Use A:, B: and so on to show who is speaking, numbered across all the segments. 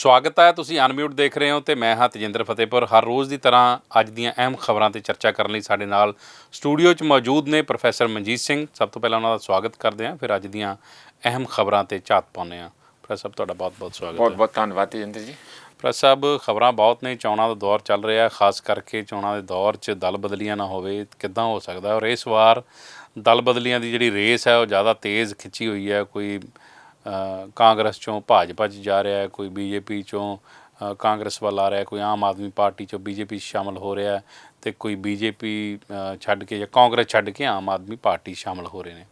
A: ਸਵਾਗਤ ਹੈ ਤੁਸੀਂ ਅਨਮਿਊਟ ਦੇਖ ਰਹੇ ਹੋ ਤੇ ਮੈਂ ਹਾਂ ਤਜਿੰਦਰ ਫਤਿਹਪੁਰ। ਹਰ ਰੋਜ਼ ਦੀ ਤਰ੍ਹਾਂ ਅੱਜ ਦੀਆਂ ਅਹਿਮ ਖਬਰਾਂ ਤੇ ਚਰਚਾ ਕਰਨ ਲਈ ਸਾਡੇ ਨਾਲ ਸਟੂਡੀਓ 'ਚ ਮੌਜੂਦ ਨੇ ਪ੍ਰੋਫੈਸਰ ਮਨਜੀਤ ਸਿੰਘ। ਸਭ ਤੋਂ ਪਹਿਲਾਂ ਉਹਨਾਂ ਦਾ ਸਵਾਗਤ ਕਰਦੇ ਹਾਂ ਫਿਰ ਅੱਜ ਦੀਆਂ ਅਹਿਮ ਖਬਰਾਂ ਤੇ ਝਾਤ ਪਾਉਂਦੇ ਹਾਂ। ਪ੍ਰੋਫੈਸਰ ਸਾਹਿਬ ਤੁਹਾਡਾ ਬਹੁਤ-ਬਹੁਤ ਸਵਾਗਤ
B: ਬਹੁਤ
A: ਹੈ।
B: ਬਹੁਤ ਧੰਨਵਾਦ ਤੇਜਿੰਦਰ ਜੀ।
A: ਪ੍ਰੋਫੈਸਰ ਸਾਹਿਬ ਖਬਰਾਂ ਬਹੁਤ ਨੇ ਚੋਣਾਂ ਦਾ ਦੌਰ ਚੱਲ ਰਿਹਾ ਖਾਸ ਕਰਕੇ ਚੋਣਾਂ ਦੇ ਦੌਰ 'ਚ ਦਲ ਬਦਲੀਆਂ ਨਾ ਹੋਵੇ ਕਿੱਦਾਂ ਹੋ ਸਕਦਾ? ਔਰ ਇਸ ਵਾਰ ਦਲ ਬਦਲੀਆਂ ਦੀ ਜਿਹੜੀ ਰੇਸ ਹੈ ਉਹ ਜ਼ਿਆਦਾ ਤੇਜ਼ ਖਿੱਚੀ ਹੋਈ ਹੈ ਕੋਈ ਕਾਂਗਰਸ ਚੋਂ ਭਾਜਪਾ 'ਚ ਜਾ ਰਿਹਾ ਹੈ, ਕੋਈ ਬੀਜੇਪੀ ਚੋਂ ਕਾਂਗਰਸ ਵੱਲ ਆ ਰਿਹਾ ਕੋਈ ਆਮ ਆਦਮੀ ਪਾਰਟੀ ਚੋਂ ਬੀਜੇਪੀ 'ਚ ਸ਼ਾਮਲ ਹੋ ਰਿਹਾ ਹੈ ਤੇ ਕੋਈ ਬੀਜੇਪੀ ਛੱਡ ਕੇ ਜਾਂ ਕਾਂਗਰਸ ਛੱਡ ਕੇ ਆਮ ਆਦਮੀ ਪਾਰਟੀ ਸ਼ਾਮਲ ਹੋ ਰਹੇ ਨੇ।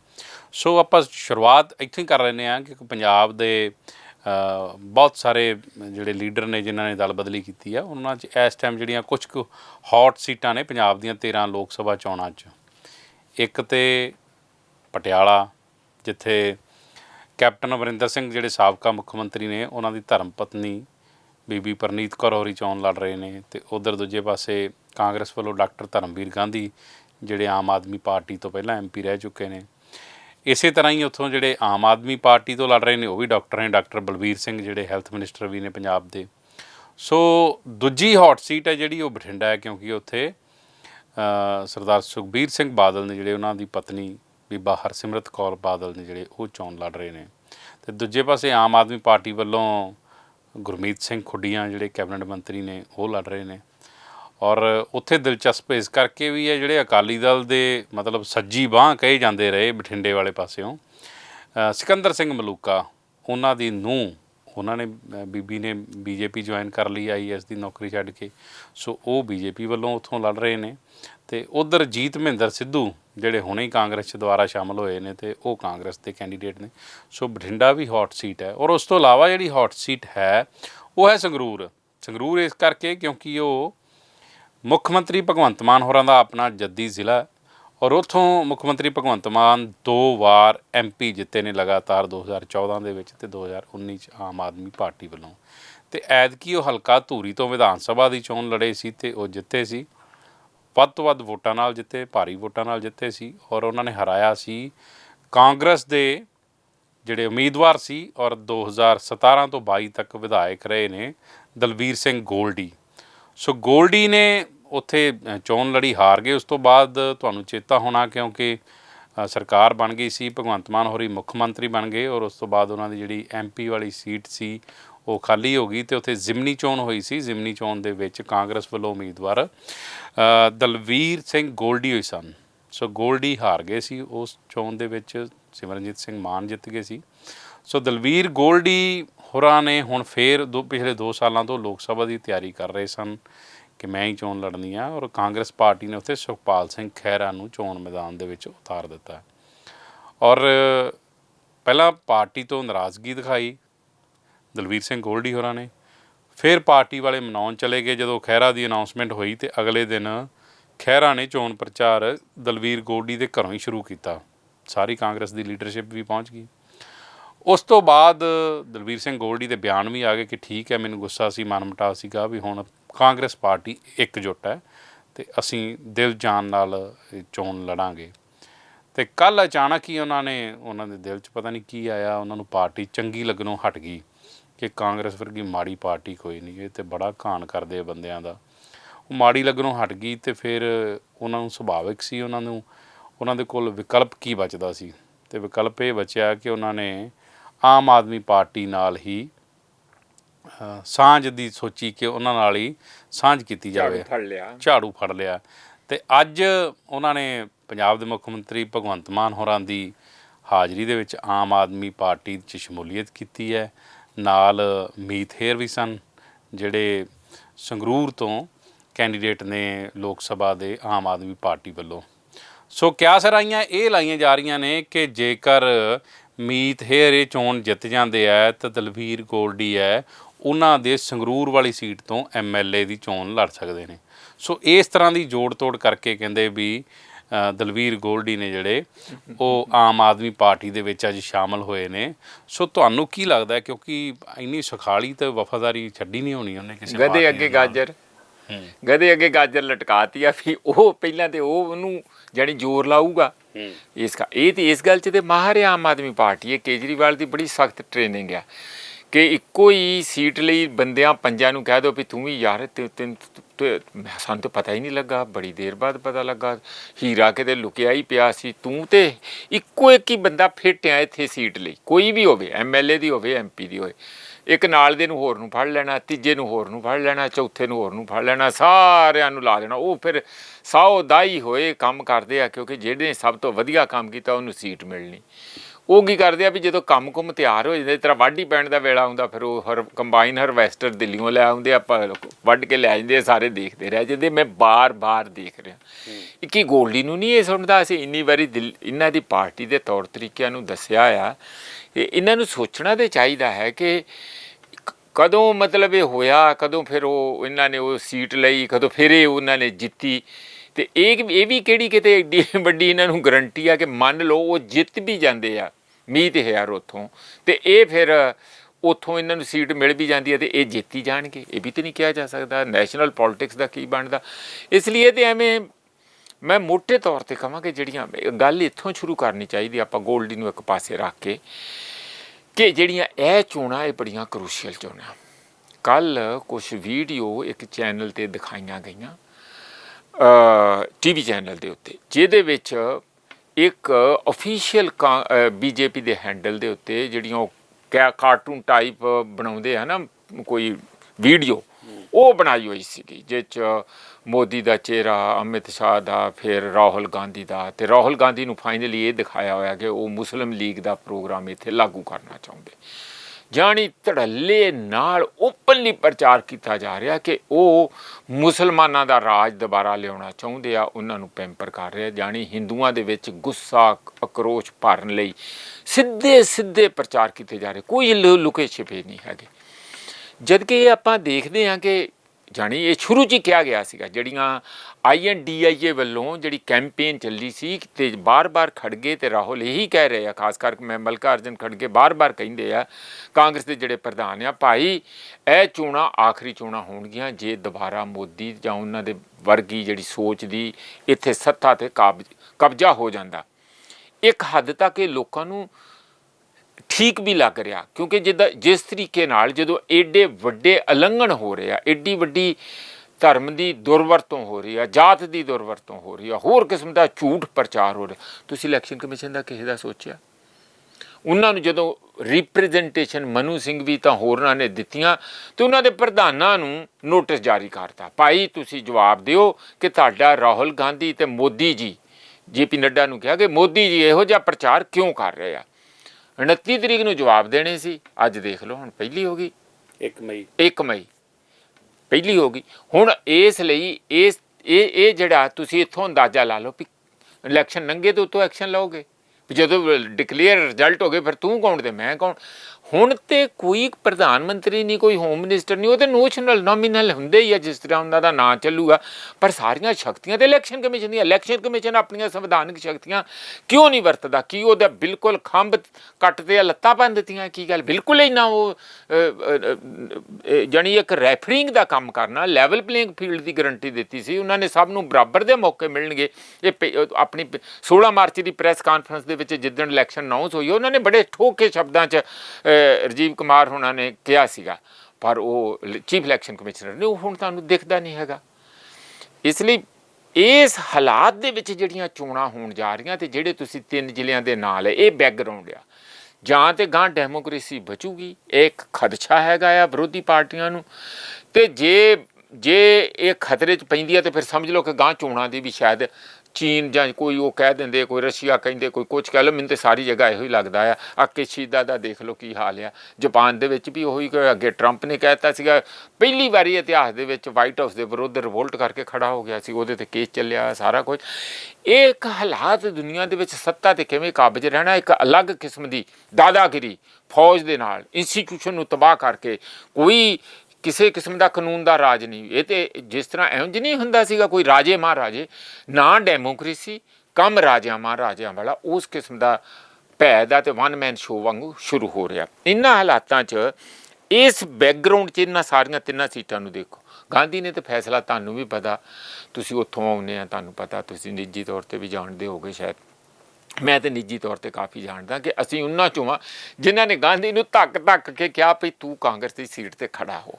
A: ਸੋ ਆਪਾਂ ਸ਼ੁਰੂਆਤ ਇੱਥੇ ਹੀ ਕਰ ਲੈਂਦੇ ਹਾਂ ਕਿ ਪੰਜਾਬ ਦੇ ਬਹੁਤ ਸਾਰੇ ਜਿਹੜੇ ਲੀਡਰ ਨੇ ਜਿਨ੍ਹਾਂ ਨੇ ਦਲ ਬਦਲੀ ਕੀਤੀ ਆ, ਉਹਨਾਂ 'ਚ ਇਸ ਟਾਈਮ ਜਿਹੜੀਆਂ ਕੁਝ ਕੁ ਹੌਟ ਸੀਟਾਂ ਨੇ ਪੰਜਾਬ ਦੀਆਂ 13 ਲੋਕ ਸਭਾ ਚੋਣਾਂ 'ਚ। ਇੱਕ ਤੇ ਪਟਿਆਲਾ, ਜਿੱਥੇ ਕੈਪਟਨ ਅਮਰਿੰਦਰ ਸਿੰਘ ਜਿਹੜੇ ਸਾਬਕਾ ਮੁੱਖ ਮੰਤਰੀ ਨੇ, ਉਹਨਾਂ ਦੀ ਧਰਮ ਪਤਨੀ ਬੀਬੀ ਪਰਨੀਤ ਕੌਰ ਹੋਰੀ ਚੋਣ ਲੜ ਰਹੇ ਨੇ ਤੇ ਉਧਰ ਦੂਜੇ ਪਾਸੇ ਕਾਂਗਰਸ ਵੱਲੋਂ ਡਾਕਟਰ ਧਰਮਵੀਰ ਗਾਂਧੀ ਜਿਹੜੇ ਆਮ ਆਦਮੀ ਪਾਰਟੀ ਤੋਂ ਪਹਿਲਾਂ ਐਮਪੀ ਰਹਿ ਚੁੱਕੇ ਨੇ। ਇਸੇ ਤਰ੍ਹਾਂ ਹੀ ਉੱਥੋਂ ਜਿਹੜੇ ਆਮ ਆਦਮੀ ਪਾਰਟੀ ਤੋਂ ਲੜ ਰਹੇ ਨੇ, ਉਹ ਵੀ ਡਾਕਟਰ ਨੇ, ਡਾਕਟਰ ਬਲਬੀਰ ਸਿੰਘ ਜਿਹੜੇ ਹੈਲਥ ਮਿਨਿਸਟਰ ਵੀ ਨੇ ਪੰਜਾਬ ਦੇ। ਸੋ ਦੂਜੀ ਹੌਟ ਸੀਟ ਹੈ ਜਿਹੜੀ ਉਹ ਬਠਿੰਡਾ ਹੈ, ਕਿਉਂਕਿ ਉੱਥੇ ਸਰਦਾਰ ਸੁਖਬੀਰ ਸਿੰਘ ਬਾਦਲ ਨੇ ਜਿਹੜੇ ਉਹਨਾਂ ਦੀ ਪਤਨੀ ਬੀਬਾ ਹਰਸਿਮਰਤ ਕੌਰ ਬਾਦਲ ਨੇ ਜਿਹੜੇ ਉਹ ਚੋਣ ਲੜ ਰਹੇ ਨੇ। ਤੇ ਦੂਜੇ ਪਾਸੇ ਆਮ ਆਦਮੀ ਪਾਰਟੀ ਵੱਲੋਂ ਗੁਰਮੀਤ ਸਿੰਘ ਖੁੱਡੀਆਂ ਜਿਹੜੇ ਕੈਬਨਿਟ ਮੰਤਰੀ ਨੇ, ਉਹ ਲੜ ਰਹੇ ਨੇ। ਔਰ ਉੱਥੇ ਦਿਲਚਸਪ ਇਸ ਕਰਕੇ ਵੀ ਹੈ, ਜਿਹੜੇ ਅਕਾਲੀ ਦਲ ਦੇ ਮਤਲਬ ਸੱਜੀ ਬਾਹ ਕਹੇ ਜਾਂਦੇ ਰਹੇ ਬਠਿੰਡੇ ਵਾਲੇ ਪਾਸਿਓਂ ਸਿਕੰਦਰ ਸਿੰਘ ਮਲੂਕਾ, ਉਹਨਾਂ ਦੀ ਨੂੰਹ, ਉਹਨਾਂ ਨੇ ਬੀਬੀ ਨੇ ਬੀਜੇਪੀ ਜੁਆਇਨ ਕਰ ਲਈ ਆਈਐਸ ਦੀ ਨੌਕਰੀ ਛੱਡ ਕੇ। ਸੋ ਉਹ ਬੀਜੇਪੀ ਵੱਲੋਂ ਉੱਥੋਂ ਲੜ ਰਹੇ ਨੇ। ਤੇ ਉਧਰ ਜੀਤ ਮਹਿੰਦਰ ਸਿੱਧੂ, ਜਿਹੜੇ ਹੁਣੇ ਹੀ ਕਾਂਗਰਸ 'ਚ ਦੁਆਰਾ ਸ਼ਾਮਲ ਹੋਏ ਨੇ ਤੇ ਉਹ ਕਾਂਗਰਸ ਦੇ ਕੈਂਡੀਡੇਟ ਨੇ। ਸੋ ਬਠਿੰਡਾ ਵੀ ਹੌਟ ਸੀਟ ਹੈ ਔਰ ਉਸ ਤੋਂ ਇਲਾਵਾ ਜਿਹੜੀ ਹੌਟ ਸੀਟ ਹੈ, ਉਹ ਹੈ ਸੰਗਰੂਰ। ਸੰਗਰੂਰ ਇਸ ਕਰਕੇ ਕਿਉਂਕਿ ਉਹ ਮੁੱਖ ਮੰਤਰੀ ਭਗਵੰਤ ਮਾਨ ਹੋਰਾਂ ਦਾ ਆਪਣਾ ਜੱਦੀ ਜ਼ਿਲ੍ਹਾ ਔਰ ਉੱਥੋਂ ਮੁੱਖ ਮੰਤਰੀ ਭਗਵੰਤ ਮਾਨ ਦੋ ਵਾਰ ਐਮਪੀ ਜਿੱਤੇ ਨੇ ਲਗਾਤਾਰ 2014 ਦੇ ਵਿੱਚ ਤੇ 2019 ਚ ਆਮ ਆਦਮੀ ਪਾਰਟੀ ਵੱਲੋਂ। ਤੇ ਐਤਕੀ ਉਹ ਹਲਕਾ ਧੂਰੀ ਤੋਂ ਵਿਧਾਨ ਸਭਾ ਦੀ ਚੋਣ ਲੜੇ ਸੀ ਤੇ ਉਹ ਜਿੱਤੇ ਸੀ। ਵੱਧ ਤੋਂ ਵੱਧ ਵੋਟਾਂ ਨਾਲ ਜਿੱਤੇ, ਭਾਰੀ ਵੋਟਾਂ ਨਾਲ ਜਿੱਤੇ ਸੀ ਔਰ ਉਹਨਾਂ ਨੇ ਹਰਾਇਆ ਸੀ। ਕਾਂਗਰਸ ਦੇ ਜਿਹੜੇ ਉਮੀਦਵਾਰ ਸੀ ਔਰ 2017 ਤੋਂ 22 ਤੱਕ ਵਿਧਾਇਕ ਰਹੇ ਨੇ ਦਲਵੀਰ ਸਿੰਘ ਗੋਲਡੀ। ਸੋ ਗੋਲਡੀ ਨੇ ਉੱਥੇ ਚੋਣ ਲੜੀ ਹਾਰ ਗਏ। ਉਸ ਤੋਂ ਬਾਅਦ ਤੁਹਾਨੂੰ ਚੇਤਾ ਹੋਣਾ ਕਿਉਂਕਿ ਸਰਕਾਰ ਬਣ ਗਈ ਸੀ, ਭਗਵੰਤ ਮਾਨ ਹੋਰੀ ਮੁੱਖ ਮੰਤਰੀ ਬਣ ਗਏ ਔਰ ਉਸ ਤੋਂ ਬਾਅਦ ਉਹਨਾਂ ਦੀ ਜਿਹੜੀ ਐਮਪੀ ਵਾਲੀ ਸੀਟ ਸੀ ਉਹ ਖਾਲੀ ਹੋ ਗਈ ਤੇ ਉੱਥੇ ਜ਼ਿਮਨੀ ਚੋਣ ਹੋਈ ਸੀ। ਜ਼ਿਮਨੀ ਚੋਣ ਦੇ ਵਿੱਚ ਕਾਂਗਰਸ ਵੱਲੋਂ ਉਮੀਦਵਾਰ ਦਲਵੀਰ ਸਿੰਘ ਗੋਲਡੀ ਹੋਈ ਸਨ। ਸੋ ਗੋਲਡੀ ਹਾਰ ਗਏ ਸੀ। ਉਸ ਚੋਣ ਦੇ ਵਿੱਚ ਸਿਮਰਨਜੀਤ ਸਿੰਘ ਮਾਨ ਜਿੱਤ ਗਏ ਸੀ। ਸੋ ਦਲਵੀਰ ਗੋਲਡੀ ਹੋਰਾਂ ਨੇ ਹੁਣ ਫੇਰ ਦੋ, ਪਿਛਲੇ 2 ਸਾਲਾਂ ਤੋਂ ਲੋਕ ਸਭਾ ਦੀ ਤਿਆਰੀ ਕਰ ਰਹੇ ਸਨ ਕਿ ਮੈਂ ਹੀ ਚੋਣ ਲੜਨੀ ਆ ਔਰ ਕਾਂਗਰਸ ਪਾਰਟੀ ਨੇ ਉੱਥੇ ਸੁਖਪਾਲ ਸਿੰਘ ਖਹਿਰਾ ਨੂੰ ਚੋਣ ਮੈਦਾਨ ਦੇ ਵਿੱਚ ਉਤਾਰ ਦਿੱਤਾ। ਔਰ ਪਹਿਲਾਂ ਪਾਰਟੀ ਤੋਂ ਨਾਰਾਜ਼ਗੀ ਦਿਖਾਈ ਦਲਵੀਰ ਸਿੰਘ ਗੋਲਡੀ ਹੋਰਾਂ ਨੇ। ਫਿਰ ਪਾਰਟੀ ਵਾਲੇ ਮਨਾਉਣ ਚਲੇ ਗਏ। ਜਦੋਂ ਖਹਿਰਾ ਦੀ ਅਨਾਉਂਸਮੈਂਟ ਹੋਈ ਤੇ ਅਗਲੇ ਦਿਨ ਖਹਿਰਾ ਨੇ ਚੋਣ ਪ੍ਰਚਾਰ ਦਲਵੀਰ ਗੋਲਡੀ ਦੇ ਘਰੋਂ ਹੀ ਸ਼ੁਰੂ ਕੀਤਾ। ਸਾਰੀ ਕਾਂਗਰਸ ਦੀ ਲੀਡਰਸ਼ਿਪ ਵੀ ਪਹੁੰਚ ਗਈ। ਉਸ ਤੋਂ ਬਾਅਦ ਦਲਵੀਰ ਸਿੰਘ ਗੋਲਡੀ ਦੇ ਬਿਆਨ ਵੀ ਆ ਗਏ ਕਿ ਠੀਕ ਹੈ, ਮੈਨੂੰ ਗੁੱਸਾ ਸੀ ਮਨਮਟਾਵ ਸੀਗਾ ਵੀ ਹੁਣ ਕਾਂਗਰਸ ਪਾਰਟੀ ਇਕਜੁੱਟ ਹੈ ਤੇ ਅਸੀਂ ਦਿਲ ਜਾਨ ਨਾਲ ਚੋਣ ਲੜਾਂਗੇ। ਤੇ ਕੱਲ ਅਚਾਨਕ ਹੀ ਉਹਨਾਂ ਨੇ, ਉਹਨਾਂ ਦੇ ਦਿਲ 'ਚ ਪਤਾ ਨਹੀਂ ਕੀ ਆਇਆ, ਉਹਨਾਂ ਨੂੰ ਪਾਰਟੀ ਚੰਗੀ ਲੱਗਣੋਂ ਹਟ ਗਈ। ਕਿ ਕਾਂਗਰਸ ਵਰਗੀ ਮਾੜੀ ਪਾਰਟੀ ਕੋਈ ਨਹੀਂ ਇਹ ਤੇ ਬੜਾ ਘਾਣ ਕਰਦੇ ਆ ਬੰਦਿਆਂ ਦਾ। ਉਹ ਮਾੜੀ ਲੱਗਣੋਂ ਹਟ ਗਈ ਤੇ ਫਿਰ ਉਹਨਾਂ ਨੂੰ ਸੁਭਾਵਿਕ ਸੀ ਉਹਨਾਂ ਨੂੰ ਉਹਨਾਂ ਦੇ ਕੋਲ ਵਿਕਲਪ ਕੀ ਬਚਦਾ ਸੀ? ਤੇ ਵਿਕਲਪ ਇਹ ਬਚਿਆ ਕਿ ਉਹਨਾਂ ਨੇ ਆਮ ਆਦਮੀ ਪਾਰਟੀ ਨਾਲ ਹੀ ਸਾਂਝ ਦੀ ਸੋਚੀ ਕਿ ਉਹਨਾਂ ਨਾਲ ਹੀ ਸਾਂਝ ਕੀਤੀ ਜਾਵੇ।
B: ਫੜ ਲਿਆ।
A: ਝਾੜੂ ਫੜ ਲਿਆ। ਤੇ ਅੱਜ ਉਹਨਾਂ ਨੇ ਪੰਜਾਬ ਦੇ ਮੁੱਖ ਮੰਤਰੀ ਭਗਵੰਤ ਮਾਨ ਹੋਰਾਂ ਦੀ ਹਾਜ਼ਰੀ ਦੇ ਵਿੱਚ ਆਮ ਆਦਮੀ ਪਾਰਟੀ 'ਚ ਸ਼ਮੂਲੀਅਤ ਕੀਤੀ ਹੈ। ਨਾਲ ਮੀਤ ਹੇਰ ਵੀ ਸਨ, ਜਿਹੜੇ ਸੰਗਰੂਰ ਤੋਂ ਕੈਂਡੀਡੇਟ ਨੇ ਲੋਕ ਸਭਾ ਦੇ ਆਮ ਆਦਮੀ ਪਾਰਟੀ ਵੱਲੋਂ। ਸੋ ਕਿਆ ਸਰਾਈਆਂ ਇਹ ਲਾਈਆਂ ਜਾ ਰਹੀਆਂ ਨੇ ਕਿ ਜੇਕਰ ਮੀਤ ਹੇਰ ਇਹ ਚੋਣ ਜਿੱਤ ਜਾਂਦੇ ਆ ਤਾਂ ਦਲਵੀਰ ਗੋਲਡੀ ਹੈ ਉਹਨਾਂ ਦੇ ਸੰਗਰੂਰ ਵਾਲੀ ਸੀਟ ਤੋਂ ਐਮਐਲਏ ਦੀ ਚੋਣ ਲੜ ਸਕਦੇ ਨੇ। ਸੋ ਇਸ ਤਰ੍ਹਾਂ ਦੀ ਜੋੜ ਤੋੜ ਕਰਕੇ ਕਹਿੰਦੇ ਵੀ ਦਲਵੀਰ ਗੋਲਡੀ ਨੇ ਜਿਹੜੇ ਉਹ ਆਮ ਆਦਮੀ ਪਾਰਟੀ ਦੇ ਵਿੱਚ ਅੱਜ ਸ਼ਾਮਲ ਹੋਏ ਨੇ ਸੋ ਤੁਹਾਨੂੰ ਕੀ ਲੱਗਦਾ ਹੈ? ਕਿਉਂਕਿ ਇੰਨੀ ਸੁਖਾਲੀ ਤੇ ਵਫਾਦਾਰੀ ਛੱਡੀ ਨਹੀਂ ਹੋਣੀ ਉਹਨੇ ਕਿਸੇ ਪਾਰਟੀ
B: ਅੱਗੇ। ਗਾਜਰ। ਗਧੇ ਅੱਗੇ ਗਾਜਰ ਲਟਕਾਤੀ ਆ ਵੀ ਉਹ ਪਹਿਲਾਂ ਤੇ ਉਹ ਉਹਨੂੰ ਜਾਨੀ ਜ਼ੋਰ ਲਾਊਗਾ। ਇਸ ਇਹ ਤੇ ਇਸ ਗੱਲ 'ਚ ਤੇ ਮਾਹਰ ਆਮ ਆਦਮੀ ਪਾਰਟੀ ਹੈ ਕੇਜਰੀਵਾਲ ਦੀ ਬੜੀ ਸਖਤ ਟ੍ਰੇਨਿੰਗ ਆ ਕਿ ਇੱਕੋ ਹੀ ਸੀਟ ਲਈ ਬੰਦਿਆਂ ਪੰਜਾਂ ਨੂੰ ਕਹਿ ਦਿਓ ਵੀ ਤੂੰ ਵੀ ਯਾਰ ਤਿੰਨ ਤੈਨੂੰ ਤੇ ਸਾਨੂੰ ਤਾਂ ਪਤਾ ਹੀ ਨਹੀਂ ਲੱਗਾ, ਬੜੀ ਦੇਰ ਬਾਅਦ ਪਤਾ ਲੱਗਾ, ਹੀਰਾ ਕਿਤੇ ਲੁਕਿਆ ਹੀ ਪਿਆ ਸੀ, ਤੂੰ ਤੇ ਇੱਕੋ ਇੱਕ ਹੀ ਬੰਦਾ ਫਿੱਟਿਆ ਇੱਥੇ ਸੀਟ ਲਈ, ਕੋਈ ਵੀ ਹੋਵੇ ਐਮਐਲਏ ਦੀ ਹੋਵੇ ਐਮਪੀ ਦੀ ਹੋਵੇ, ਇੱਕ ਨਾਲ ਦੇ ਨੂੰ ਹੋਰ ਨੂੰ ਫੜ ਲੈਣਾ, ਤੀਜੇ ਨੂੰ ਹੋਰ ਨੂੰ ਫੜ ਲੈਣਾ, ਚੌਥੇ ਨੂੰ ਹੋਰ ਨੂੰ ਫੜ ਲੈਣਾ, ਸਾਰਿਆਂ ਨੂੰ ਲਾ ਦੇਣਾ, ਉਹ ਫਿਰ ਸਾਓ ਦਾਈ ਹੋਏ ਕੰਮ ਕਰਦੇ ਆ, ਕਿਉਂਕਿ ਜਿਹੜੇ ਸਭ ਤੋਂ ਵਧੀਆ ਕੰਮ ਕੀਤਾ ਉਹਨੂੰ ਸੀਟ ਮਿਲਣੀ। ਉਹ ਕੀ ਕਰਦੇ ਆ ਵੀ ਜਦੋਂ ਕੰਮ ਕੁਮ ਤਿਆਰ ਹੋ ਜਾਂਦੇ ਤਰ੍ਹਾਂ ਵਾਢੀ ਪੈਣ ਦਾ ਵੇਲਾ ਆਉਂਦਾ ਫਿਰ ਉਹ ਹਰ ਕੰਬਾਈਨ ਹਾਰਵੈਸਟਰ ਦਿੱਲੀੋਂ ਲੈ ਆਉਂਦੇ ਆ ਵੱਢ ਕੇ ਲੈ ਜਾਂਦੇ ਸਾਰੇ ਦੇਖਦੇ ਰਹਿ ਜਾਂਦੇ ਮੈਂ ਬਾਰ-ਬਾਰ ਦੇਖ ਰਿਹਾ। ਇੱਕ ਗੋਲਡੀ ਨੂੰ ਨਹੀਂ ਇਹ ਸੁਣਦਾ ਅਸੀਂ ਇੰਨੀ ਵਾਰੀ ਇਹਨਾਂ ਦੀ ਪਾਰਟੀ ਦੇ ਤੌਰ ਤਰੀਕਿਆਂ ਨੂੰ ਦੱਸਿਆ ਆ। ਇਹ ਇਹਨਾਂ ਨੂੰ ਸੋਚਣਾ ਤੇ ਚਾਹੀਦਾ ਹੈ ਕਿ ਕ- ਕਦੋਂ ਮਤਲਬ ਇਹ ਹੋਇਆ ਕਦੋਂ ਫਿਰ ਉਹ ਇਹਨਾਂ ਨੇ ਉਹ ਸੀਟ ਲਈ ਕਦੋਂ ਫਿਰ ਇਹ ਉਹਨਾਂ ਨੇ ਜਿੱਤੀ। ਤੇ ਇਹ ਇਹ ਵੀ ਕਿਹੜੀ ਕਿਤੇ ਏਡੀ ਵੱਡੀ ਇਹਨਾਂ ਨੂੰ ਗਰੰਟੀ ਆ ਕਿ ਮੰਨ ਲਓ ਉਹ ਜਿੱਤ ਵੀ ਜਾਂਦੇ ਆ। ਮੀਤ ਹਜ਼ਾਰ ਉੱਥੋਂ। ਤੇ ਇਹ ਫਿਰ ਉੱਥੋਂ ਇਹਨਾਂ ਨੂੰ ਸੀਟ ਮਿਲ ਵੀ ਜਾਂਦੀ ਹੈ ਤੇ ਇਹ ਜਿੱਤੀ ਜਾਣਗੇ। ਇਹ ਵੀ ਤੇ ਨਹੀਂ ਕਿਹਾ ਜਾ ਸਕਦਾ। ਨੈਸ਼ਨਲ ਪੋਲਿਟਿਕਸ ਦਾ ਕੀ ਬਣਦਾ। ਇਸ ਲਈ ਇਹ ਤੇ ਐਵੇਂ ਮੈਂ ਮੋٹے ਤੌਰ ਤੇ ਕਹਾਂ ਕਿ ਜਿਹੜੀਆਂ ਗੱਲ ਇੱਥੋਂ ਸ਼ੁਰੂ ਕਰਨੀ ਚਾਹੀਦੀ ਆਪਾਂ ਗੋਲਡੀ ਨੂੰ ਇੱਕ ਪਾਸੇ ਰੱਖ ਕੇ, ਕਿ ਜਿਹੜੀਆਂ ਇਹ ਚੋਣਾਂ ਇਹ ਬੜੀਆਂ ਕਰੂਸ਼ੀਅਲ ਚੋਣਾਂ ਕੱਲ ਕੁਝ ਵੀਡੀਓ ਇੱਕ ਚੈਨਲ ਤੇ ਦਿਖਾਈਆਂ ਗਈਆਂ ਟੀਵੀ ਚੈਨਲ ਦੇ ਉੱਤੇ, ਜਿਹਦੇ ਵਿੱਚ ਇੱਕ ਅਫੀਸ਼ੀਅਲ ਬੀਜੇਪੀ ਦੇ ਹੈਂਡਲ ਦੇ ਉੱਤੇ ਜਿਹੜੀਆਂ ਉਹ ਕਾ- ਕਾਰਟੂਨ ਟਾਈਪ ਬਣਾਉਂਦੇ ਆ ਨਾ, ਕੋਈ ਵੀਡੀਓ ਉਹ ਬਣਾਈ ਹੋਈ ਸੀਗੀ ਜਿਸ 'ਚ ਮੋਦੀ ਦਾ ਚਿਹਰਾ, ਅਮਿਤ ਸ਼ਾਹ ਦਾ, ਫਿਰ ਰਾਹੁਲ ਗਾਂਧੀ ਦਾ, ਤੇ ਰਾਹੁਲ ਗਾਂਧੀ ਨੂੰ ਫਾਈਨਲੀ ਇਹ ਦਿਖਾਇਆ ਹੋਇਆ ਕਿ ਉਹ ਮੁਸਲਿਮ ਲੀਗ ਦਾ ਪ੍ਰੋਗਰਾਮ ਇੱਥੇ ਲਾਗੂ ਕਰਨਾ ਚਾਹੁੰਦੇ। ਜਾਣੀ ਧੜੱਲੇ ਨਾਲ ਓਪਨਲੀ ਪ੍ਰਚਾਰ ਕੀਤਾ ਜਾ ਰਿਹਾ ਕਿ ਉਹ ਮੁਸਲਮਾਨਾਂ ਦਾ ਰਾਜ ਦੁਬਾਰਾ ਲਿਆਉਣਾ ਚਾਹੁੰਦੇ ਆ, ਉਹਨਾਂ ਨੂੰ ਪੈਂਪਰ ਕਰ ਰਿਹਾ, ਜਾਣੀ ਹਿੰਦੂਆਂ ਦੇ ਵਿੱਚ ਗੁੱਸਾ ਅਕਰੋਸ਼ ਭਰਨ ਲਈ ਸਿੱਧੇ ਸਿੱਧੇ ਪ੍ਰਚਾਰ ਕੀਤੇ ਜਾ ਰਹੇ। ਕੋਈ ਲੁ- ਲੁਕੇ ਛਿਪੇ ਨਹੀਂ ਹੈਗੇ। ਜਦ ਕਿ ਇਹ ਆਪਾਂ ਦੇਖਦੇ ਹਾਂ ਕਿ ਜਾਣੀ ਇਹ ਸ਼ੁਰੂ 'ਚ ਹੀ ਕਿਹਾ ਗਿਆ ਸੀਗਾ, ਜਿਹੜੀਆਂ ਆਈਐਨਡੀਆਈਏ ਵੱਲੋਂ ਜਿਹੜੀ ਕੈਂਪੇਨ ਚੱਲੀ ਸੀ ਤੇ ਬਾਰ-ਬਾਰ ਖੜਗੇ ਤੇ ਰਾਹੁਲ ਇਹੀ ਕਹਿ ਰਹੇ ਆ, ਖਾਸ ਕਰਕੇ ਮੈਂ ਮਲਕਾ ਅਰਜਨ ਖੜਗੇ ਬਾਰ-ਬਾਰ ਕਹਿੰਦੇ ਆ, ਕਾਂਗਰਸ ਦੇ ਜਿਹੜੇ ਪ੍ਰਧਾਨ ਆ, ਭਾਈ ਇਹ ਚੋਣਾਂ ਆਖਰੀ ਚੋਣਾਂ ਹੋਣਗੀਆਂ, ਜੇ ਦੁਬਾਰਾ ਮੋਦੀ ਜਾਂ ਉਹਨਾਂ ਦੇ ਵਰਗੀ ਜਿਹੜੀ ਸੋਚ ਦੀ ਇੱਥੇ ਸੱਤਾ ਤੇ ਕਾਬਜ- ਕਬਜ਼ਾ ਹੋ ਜਾਂਦਾ। ਇੱਕ ਹੱਦ ਤੱਕ ਇਹ ਲੋਕਾਂ ਨੂੰ ਠੀਕ ਵੀ ਲੱਗ ਰਿਹਾ, ਕਿਉਂਕਿ ਜਿੱਦਾਂ ਜਿਸ ਤਰੀਕੇ ਨਾਲ ਜਦੋਂ ਐਡੇ ਵੱਡੇ ਅਲੰਘਣ ਹੋ ਰਹੇ ਆ ਐਡੀ ਵੱਡੀ ਧਰਮ ਦੀ ਦੁਰਵਰਤੋਂ ਹੋ ਰਹੀ ਆ, ਜਾਤ ਦੀ ਦੁਰਵਰਤੋਂ ਹੋ ਰਹੀ ਆ, ਹੋਰ ਕਿਸਮ ਦਾ ਝੂਠ ਪ੍ਰਚਾਰ ਹੋ ਰਿਹਾ, ਤੁਸੀਂ ਇਲੈਕਸ਼ਨ ਕਮਿਸ਼ਨ ਦਾ ਕਿਸੇ ਦਾ ਸੋਚਿਆ? ਉਹਨਾਂ ਨੂੰ ਜਦੋਂ ਰਿਪਰੈਜ਼ੈਂਟੇਸ਼ਨ ਮਨੂ ਸਿੰਘ ਵੀ ਤਾਂ ਹੋਰਨਾਂ ਨੇ ਦਿੱਤੀਆਂ, ਤੇ ਉਹਨਾਂ ਦੇ ਪ੍ਰਧਾਨਾਂ ਨੂੰ ਨੋਟਿਸ ਜਾਰੀ ਕਰਤਾ, ਭਾਈ ਤੁਸੀਂ ਜਵਾਬ ਦਿਓ ਕਿ ਤੁਹਾਡਾ ਰਾਹੁਲ ਗਾਂਧੀ ਤੇ ਮੋਦੀ ਜੀ ਜੇਪੀ ਨੱਡਾ ਨੂੰ ਕਿਹਾ ਕਿ ਮੋਦੀ ਜੀ ਇਹੋ ਜਿਹਾ ਪ੍ਰਚਾਰ ਕਿਉਂ ਕਰ ਰਹੇ ਆ? 29 ਤਰੀਕ ਨੂੰ ਜਵਾਬ ਦੇਣੇ ਸੀ। ਅੱਜ ਦੇਖ ਲਓ ਹੁਣ ਪਹਿਲੀ ਹੋ ਗਈ।
A: 1 ਮਈ।
B: 1 ਮਈ। ਪਹਿਲੀ ਹੋ ਗਈ। ਹੁਣ ਇਸ ਲਈ ਇਸ ਇਹ ਇਹ ਜਿਹੜਾ ਤੁਸੀਂ ਇੱਥੋਂ ਅੰਦਾਜ਼ਾ ਲਾ ਲਓ ਵੀ ਇਲੈਕਸ਼ਨ ਨੰਗੇ ਤੋਂ ਉੱਤੋਂ ਐਕਸ਼ਨ ਲਓਗੇ। ਵੀ ਜਦੋਂ ਡਿਕਲੇਅਰ ਰਿਜ਼ਲਟ ਹੋ ਗਏ ਫਿਰ ਤੂੰ ਕੌਣ ਤੇ ਮੈਂ ਕੌਣ? ਹੁਣ ਤੇ ਕੋਈ ਪ੍ਰਧਾਨ ਮੰਤਰੀ ਨਹੀਂ ਕੋਈ ਹੋਮ ਮਿਨਿਸਟਰ ਨਹੀਂ ਉਹ ਤੇ ਨੋਸ਼ਨਲ ਨੋਮੀਨਲ ਹੁੰਦੇ ਹੀ ਆ ਜਿਸ ਤਰ੍ਹਾਂ ਉਹਨਾਂ ਦਾ ਨਾਂ ਚੱਲੂਗਾ। ਪਰ ਸਾਰੀਆਂ ਸ਼ਕਤੀਆਂ ਤੇ ਇਲੈਕਸ਼ਨ ਕਮਿਸ਼ਨ ਦੀਆਂ ਇਲੈਕਸ਼ਨ ਕਮਿਸ਼ਨ ਆਪਣੀਆਂ ਸੰਵਿਧਾਨਕ ਸ਼ਕਤੀਆਂ ਕਿਉਂ ਨਹੀਂ ਵਰਤਦਾ? ਕੀ ਉਹਦਾ ਬਿਲਕੁਲ ਖੰਭ ਕੱਟਦੇ ਆ ਲੱਤਾਂ ਬੰਨ ਦਿੱਤੀਆਂ ਕੀ ਗੱਲ? ਬਿਲਕੁਲ ਹੀ ਨਾ ਉਹ ਅ, ਜਾਣੀ ਇੱਕ ਰੈਫਰਿੰਗ ਦਾ ਕੰਮ ਕਰਨਾ ਲੈਵਲ ਪਲੇਇੰਗ ਫੀਲਡ ਦੀ ਗਾਰੰਟੀ ਦਿੱਤੀ ਸੀ। ਉਹਨਾਂ ਨੇ ਸਭ ਨੂੰ ਬਰਾਬਰ ਦੇ ਮੌਕੇ ਮਿਲਣਗੇ। ਇਹ ਪ- ਆਪਣੀ ਪ- 16 ਮਾਰਚ ਦੀ ਪ੍ਰੈਸ ਕਾਨਫਰੰਸ ਦੇ ਵਿੱਚ ਜਿੱਦਣ ਇਲੈਕਸ਼ਨ ਅਨਾਉਂਸ ਹੋਈ ਉਹਨਾਂ ਨੇ ਬੜੇ ਠੋਕੇ ਸ਼ਬਦਾਂ 'ਚ ਰਜੀਵ ਕੁਮਾਰ ਹੁਣਾਂ ਨੇ ਕਿਹਾ ਸੀਗਾ, ਪਰ ਉਹ ਚੀਫ ਇਲੈਕਸ਼ਨ ਕਮਿਸ਼ਨਰ ਨੇ, ਉਹ ਹੁਣ ਤੁਹਾਨੂੰ ਦਿਖਦਾ ਨਹੀਂ ਹੈਗਾ। ਇਸ ਲਈ ਇਸ ਹਾਲਾਤ ਦੇ ਵਿੱਚ ਜਿਹੜੀਆਂ ਚੋਣਾਂ ਹੋਣ ਜਾ ਰਹੀਆਂ ਤੇ ਜਿਹੜੇ ਤੁਸੀਂ ਤਿੰਨ ਜ਼ਿਲ੍ਹਿਆਂ ਦੇ ਨਾਲ ਹੈ, ਇਹ ਬੈਕਗ੍ਰਾਉਂਡ ਆ। ਜਾਂ ਤੇ ਗਾਂ ਡੈਮੋਕ੍ਰੇਸੀ ਬਚੂਗੀ, ਇਹ ਇੱਕ ਖਦਸ਼ਾ ਹੈਗਾ ਆ ਵਿਰੋਧੀ ਪਾਰਟੀਆਂ ਨੂੰ। ਤੇ ਜੇ ਜੇ ਇਹ ਖਤਰੇ 'ਚ ਪੈਂਦੀ ਹੈ ਤੇ ਫਿਰ ਸਮਝ ਲਓ ਕਿ ਗਾਂ ਚੋਣਾਂ ਦੀ ਵੀ ਸ਼ਾਇਦ ਚੀਨ ਜਾਂ ਕੋਈ ਉਹ ਕਹਿ ਦਿੰਦੇ, ਕੋਈ ਰਸ਼ੀਆ ਕਹਿੰਦੇ, ਕੋਈ ਕੁਝ ਕਹਿ ਲਓ, ਮੈਨੂੰ ਤੇ ਸਾਰੀ ਜਗ੍ਹਾ ਇਹੋ ਹੀ ਲੱਗਦਾ ਆ। ਆ ਕਿਸ਼ੀਦਾ ਦਾ ਦੇਖ ਲਓ ਕੀ ਹਾਲ ਆ। ਜਾਪਾਨ ਦੇ ਵਿੱਚ ਵੀ ਉਹੀ ਅੱਗੇ ਟਰੰਪ ਨੇ ਕਹਿਤਾ ਸੀਗਾ, ਪਹਿਲੀ ਵਾਰੀ ਇਤਿਹਾਸ ਦੇ ਵਿੱਚ ਵਾਈਟ ਹਾਊਸ ਦੇ ਵਿਰੁੱਧ ਰਿਵੋਲਟ ਕਰਕੇ ਖੜਾ ਹੋ ਗਿਆ ਸੀ, ਉਹਦੇ ਤੇ ਕੇਸ ਚੱਲਿਆ, ਸਾਰਾ ਕੁਝ ਇਹ ਇੱਕ ਹਾਲਾਤ ਦੁਨੀਆ ਦੇ ਵਿੱਚ ਸੱਤਾ ਤੇ ਕਿਵੇਂ ਕਾਬਜ ਰਹਿਣਾ, ਇੱਕ ਅਲੱਗ ਕਿਸਮ ਦੀ ਦਾਦਾਗਿਰੀ ਫੌਜ ਦੇ ਨਾਲ ਇੰਸਟੀਟਿਊਸ਼ਨ ਨੂੰ ਤਬਾਹ ਕਰਕੇ, ਕੋਈ ਕਿਸੇ ਕਿਸਮ ਦਾ ਕਾਨੂੰਨ ਦਾ ਰਾਜ ਨਹੀਂ। ਇਹ ਤੇ ਜਿਸ ਤਰ੍ਹਾਂ ਐਵੇਂ ਨਹੀਂ ਹੁੰਦਾ ਸੀਗਾ, ਕੋਈ ਰਾਜੇ ਮਹਾਰਾਜੇ, ਨਾ ਡੈਮੋਕ੍ਰੇਸੀ, ਕੰਮ ਰਾਜਿਆਂ ਮਹਾਰਾਜਿਆਂ ਵਾਲਾ, ਉਸ ਕਿਸਮ ਦਾ ਭੈ ਦਾ ਤੇ ਵਨ ਮੈਨ ਸ਼ੋਅ ਵਾਂਗੂ ਸ਼ੁਰੂ ਹੋ ਰਿਹਾ। ਇਨ੍ਹਾਂ ਹਾਲਾਤਾਂ 'ਚ ਇਸ ਬੈਕਗ੍ਰਾਉਂਡ 'ਚ ਇਹਨਾਂ ਸਾਰੀਆਂ ਤਿੰਨਾਂ ਸੀਟਾਂ ਨੂੰ ਦੇਖੋ। ਗਾਂਧੀ ਨੇ ਤੇ ਫੈਸਲਾ ਤੁਹਾਨੂੰ ਵੀ ਪਤਾ, ਤੁਸੀਂ ਉੱਥੋਂ ਆਉਂਦੇ ਆ, ਤੁਹਾਨੂੰ ਪਤਾ, ਤੁਸੀਂ ਨਿੱਜੀ ਤੌਰ ਤੇ ਵੀ ਜਾਣਦੇ ਹੋਗੇ ਸ਼ਾਇਦ। ਮੈਂ ਤੇ ਨਿੱਜੀ ਤੌਰ ਤੇ ਕਾਫੀ ਜਾਣਦਾ ਕਿ ਅਸੀਂ ਉਹਨਾਂ ਚੋਂ ਆ, ਜਿਨ੍ਹਾਂ ਨੇ ਗਾਂਧੀ ਨੂੰ ਧੱਕ ਧੱਕ ਕੇ ਕਿਹਾ ਵੀ ਤੂੰ ਕਾਂਗਰਸ ਦੀ ਸੀਟ ਤੇ ਖੜਾ ਹੋ।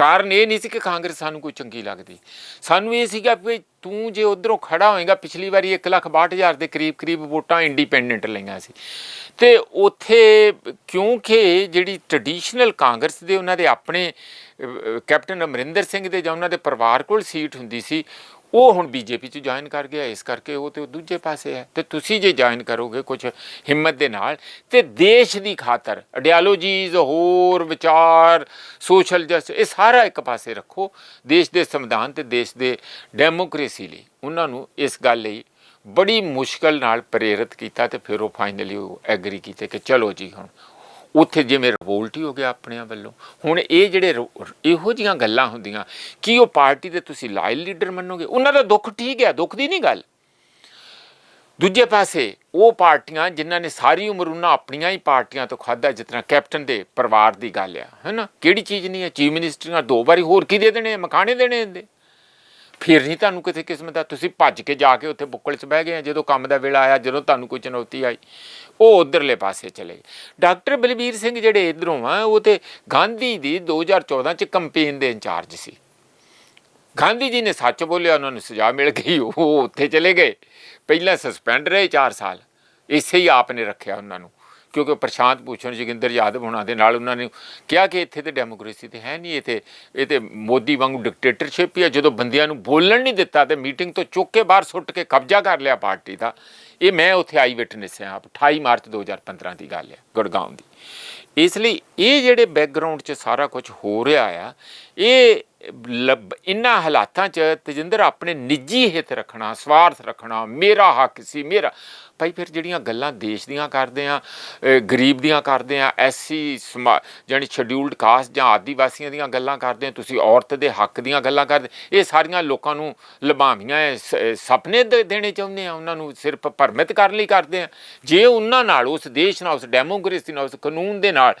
B: ਕਾਰਨ ਇਹ ਨਹੀਂ ਸੀ ਕਿ ਕਾਂਗਰਸ ਸਾਨੂੰ ਕੋਈ ਚੰਗੀ ਲੱਗਦੀ। ਸਾਨੂੰ ਇਹ ਸੀਗਾ ਵੀ ਤੂੰ ਜੇ ਉਧਰੋਂ ਖੜਾ ਹੋਏਗਾ ਪਿਛਲੀ ਵਾਰੀ 1,62,000 ਦੇ ਕਰੀਬ ਕਰੀਬ ਵੋਟਾਂ ਇੰਡੀਪੈਂਡੈਂਟ ਲਈਆਂ ਸੀ। ਤੇ ਉੱਥੇ ਕਿਉਂਕਿ ਜਿਹੜੀ ਟ੍ਰੈਡੀਸ਼ਨਲ ਕਾਂਗਰਸ ਦੇ ਉਹਨਾਂ ਦੇ ਆਪਣੇ ਕੈਪਟਨ ਅਮਰਿੰਦਰ ਸਿੰਘ ਦੇ ਜਾਂ ਉਹਨਾਂ ਦੇ ਪਰਿਵਾਰ ਕੋਲ ਸੀਟ ਹੁੰਦੀ ਸੀ ਉਹ ਹੁਣ ਬੀਜੇਪੀ ਚ ਜੁਆਇਨ ਕਰ ਗਿਆ, ਇਸ ਕਰਕੇ ਉਹ ਤੇ ਦੂਜੇ ਪਾਸੇ ਹੈ। ਤੇ ਤੁਸੀਂ ਜੇ ਜੁਆਇਨ ਕਰੋਗੇ ਕੁਝ ਹਿੰਮਤ ਦੇ ਨਾਲ, ਤੇ ਦੇਸ਼ ਦੀ ਖਾਤਰ ਆਈਡੀਓਲੋਜੀਜ਼ ਹੋਰ ਵਿਚਾਰ ਸੋਸ਼ਲ ਜਸਟਿਸ ਇਹ ਸਾਰਾ ਇੱਕ ਪਾਸੇ ਰੱਖੋ। ਦੇਸ਼ ਦੇ ਸੰਵਿਧਾਨ ਤੇ ਦੇਸ਼ ਦੇ ਡੈਮੋਕ੍ਰੇਸੀ ਲਈ ਉਹਨਾਂ ਨੂੰ ਇਸ ਗੱਲ ਲਈ ਬੜੀ ਮੁਸ਼ਕਲ ਨਾਲ ਪ੍ਰੇਰਿਤ ਕੀਤਾ ਤੇ ਫਿਰ ਉਹ ਫਾਈਨਲੀ ਉਹ ਐਗਰੀ ਕੀਤੇ ਕਿ ਚਲੋ ਜੀ ਹੁਣ ਉੱਥੇ ਜਿਵੇਂ ਰਿਵੋਲਟ ਹੀ ਹੋ ਗਿਆ ਆਪਣਿਆਂ ਵੱਲੋਂ। ਹੁਣ ਇਹ ਜਿਹੜੇ ਰੋ- ਇਹੋ ਜੀਆਂ ਗੱਲਾਂ ਹੁੰਦੀਆਂ, ਕੀ ਉਹ ਪਾਰਟੀ ਦੇ ਤੁਸੀਂ ਲਾਇਲ ਲੀਡਰ ਮੰਨੋਗੇ? ਉਹਨਾਂ ਦਾ ਦੁੱਖ ਠੀਕ ਹੈ, ਦੁੱਖ ਦੀ ਨਹੀਂ ਗੱਲ। ਦੂਜੇ ਪਾਸੇ, ਉਹ ਪਾਰਟੀਆਂ ਜਿਨ੍ਹਾਂ ਨੇ ਸਾਰੀ ਉਮਰ ਉਹਨਾਂ ਆਪਣੀਆਂ ਹੀ ਪਾਰਟੀਆਂ ਤੋਂ ਖਾਦਾ ਜਿਸ ਤਰ੍ਹਾਂ ਕੈਪਟਨ ਦੇ ਪਰਿਵਾਰ ਦੀ ਗੱਲ ਆ, ਹੈਨਾ? ਕਿਹੜੀ ਚੀਜ਼ ਨਹੀਂ ਹੈ? ਚੀਫ ਮਿਨਿਸਟਰੀਆਂ ਦੋ ਵਾਰੀ ਹੋਰ ਕੀ ਦੇ ਦੇਣੇ ਆ? ਦੇਣੇ ਹੁੰਦੇ ਫਿਰ ਨਹੀਂ ਤੁਹਾਨੂੰ ਕਿਸੇ ਕਿਸਮ ਦਾ ਤੁਸੀਂ ਭੱਜ ਕੇ ਜਾ ਕੇ ਉੱਥੇ ਬੁੱਕਲ 'ਚ ਬਹਿ ਗਏ ਆ, ਜਦੋਂ ਕੰਮ ਦਾ ਵੇਲਾ ਆਇਆ, ਜਦੋਂ ਤੁਹਾਨੂੰ ਕੋਈ ਚੁਣੌਤੀ ਆਈ, ਉਹ ਉਧਰਲੇ ਪਾਸੇ ਚਲੇ ਗਏ। ਡਾਕਟਰ ਬਲਬੀਰ ਸਿੰਘ ਜਿਹੜੇ ਇਧਰੋਂ ਆ, ਉਹ ਤੇ ਗਾਂਧੀ ਦੀ 2014 ਚ ਕੰਪੇਨ ਦੇ ਇੰਚਾਰਜ ਸੀ। ਗਾਂਧੀ ਜੀ ਨੇ ਸੱਚ ਬੋਲਿਆ, ਉਹਨਾਂ ਨੂੰ ਸਜ਼ਾ ਮਿਲ ਗਈ, ਉਹ ਉੱਥੇ ਚਲੇ ਗਏ। ਪਹਿਲਾਂ ਸਸਪੈਂਡ ਰਹੇ 4 ਸਾਲ। ਇਸੇ ਹੀ ਆਪ ਨੇ ਰੱਖਿਆ ਉਹਨਾਂ ਨੂੰ। ਕਿਉਂਕਿ ਪ੍ਰਸ਼ਾਂਤ ਭੂਸ਼ਣ ਜੋਗਿੰਦਰ ਯਾਦਵ ਹੋਣਾ ਦੇ ਨਾਲ ਉਹਨਾਂ ਨੇ ਕਿਹਾ ਕਿ ਇੱਥੇ ਤੇ ਡੈਮੋਕ੍ਰੇਸੀ ਤੇ ਹੈ ਨਹੀਂ ਇੱਥੇ ਇਹ ਤੇ ਮੋਦੀ ਵਾਂਗੂ ਡਿਕਟੇਟਰਸ਼ਿਪ ਹੀ ਹੈ ਜਦੋਂ ਬੰਦਿਆਂ ਨੂੰ ਬੋਲਣ ਨਹੀਂ ਦਿੱਤਾ ਤੇ ਮੀਟਿੰਗ ਤੋਂ ਚੁੱਕ ਕੇ ਬਾਹਰ ਸੁੱਟ ਕੇ ਕਬਜ਼ਾ ਕਰ ਲਿਆ ਪਾਰਟੀ ਦਾ, ਇਹ ਮੈਂ ਉੱਥੇ ਆਈ ਵਿਟਨੈਸ ਹਾਂ ਆਪ 28 ਮਾਰਚ 2015 ਦੀ ਗੱਲ ਹੈ ਗੁੜਗਾਉਂ ਦੀ। ਇਸ ਲਈ ਇਹ ਜਿਹੜੇ ਬੈਕਗ੍ਰਾਉਂਡ 'ਚ ਸਾਰਾ ਕੁਝ ਹੋ ਰਿਹਾ ਆ, ਇਹ ਲੱਭ- ਹਾਲਾਤਾਂ 'ਚ ਤਜਿੰਦਰ ਆਪਣੇ ਨਿੱਜੀ ਹਿੱਤ ਰੱਖਣਾ, ਸਵਾਰਥ ਰੱਖਣਾ, ਮੇਰਾ ਹੱਕ ਸੀ, ਮੇਰਾ ਭਾਈ ਫਿਰ ਜਿਹੜੀਆਂ ਗੱਲਾਂ ਦੇਸ਼ ਦੀਆਂ ਕਰਦੇ ਆ ਗਰੀਬ ਦੀਆਂ ਕਰਦੇ ਆ ਐਸਸੀ ਜਾਨੀ ਸ਼ਡਿਊਲਡ ਕਾਸਟ ਜਾਂ ਆਦੀਵਾਸੀਆਂ ਦੀਆਂ ਗੱਲਾਂ ਕਰਦੇ ਆ ਤੁਸੀਂ ਔਰਤ ਦੇ ਹੱਕ ਦੀਆਂ ਗੱਲਾਂ ਕਰਦੇ ਇਹ ਸਾਰੀਆਂ ਲੋਕਾਂ ਨੂੰ ਲੁਭਾਵੀਆਂ ਹੈ, ਸ- ਸੁਪਨੇ ਦੇ- ਦੇਣੇ ਚਾਹੁੰਦੇ ਆ ਉਹਨਾਂ ਨੂੰ ਸਿਰਫ ਪਰਮਿਤ ਕਰਨ ਲਈ ਕਰਦੇ ਆ ਜੇ ਉਹਨਾਂ ਨਾਲ ਉਸ ਦੇਸ਼ ਨਾਲ ਉਸ ਡੈਮੋਕ੍ਰੇਸੀ ਨਾਲ ਉਸ ਕਾਨੂੰਨ ਦੇ ਨਾਲ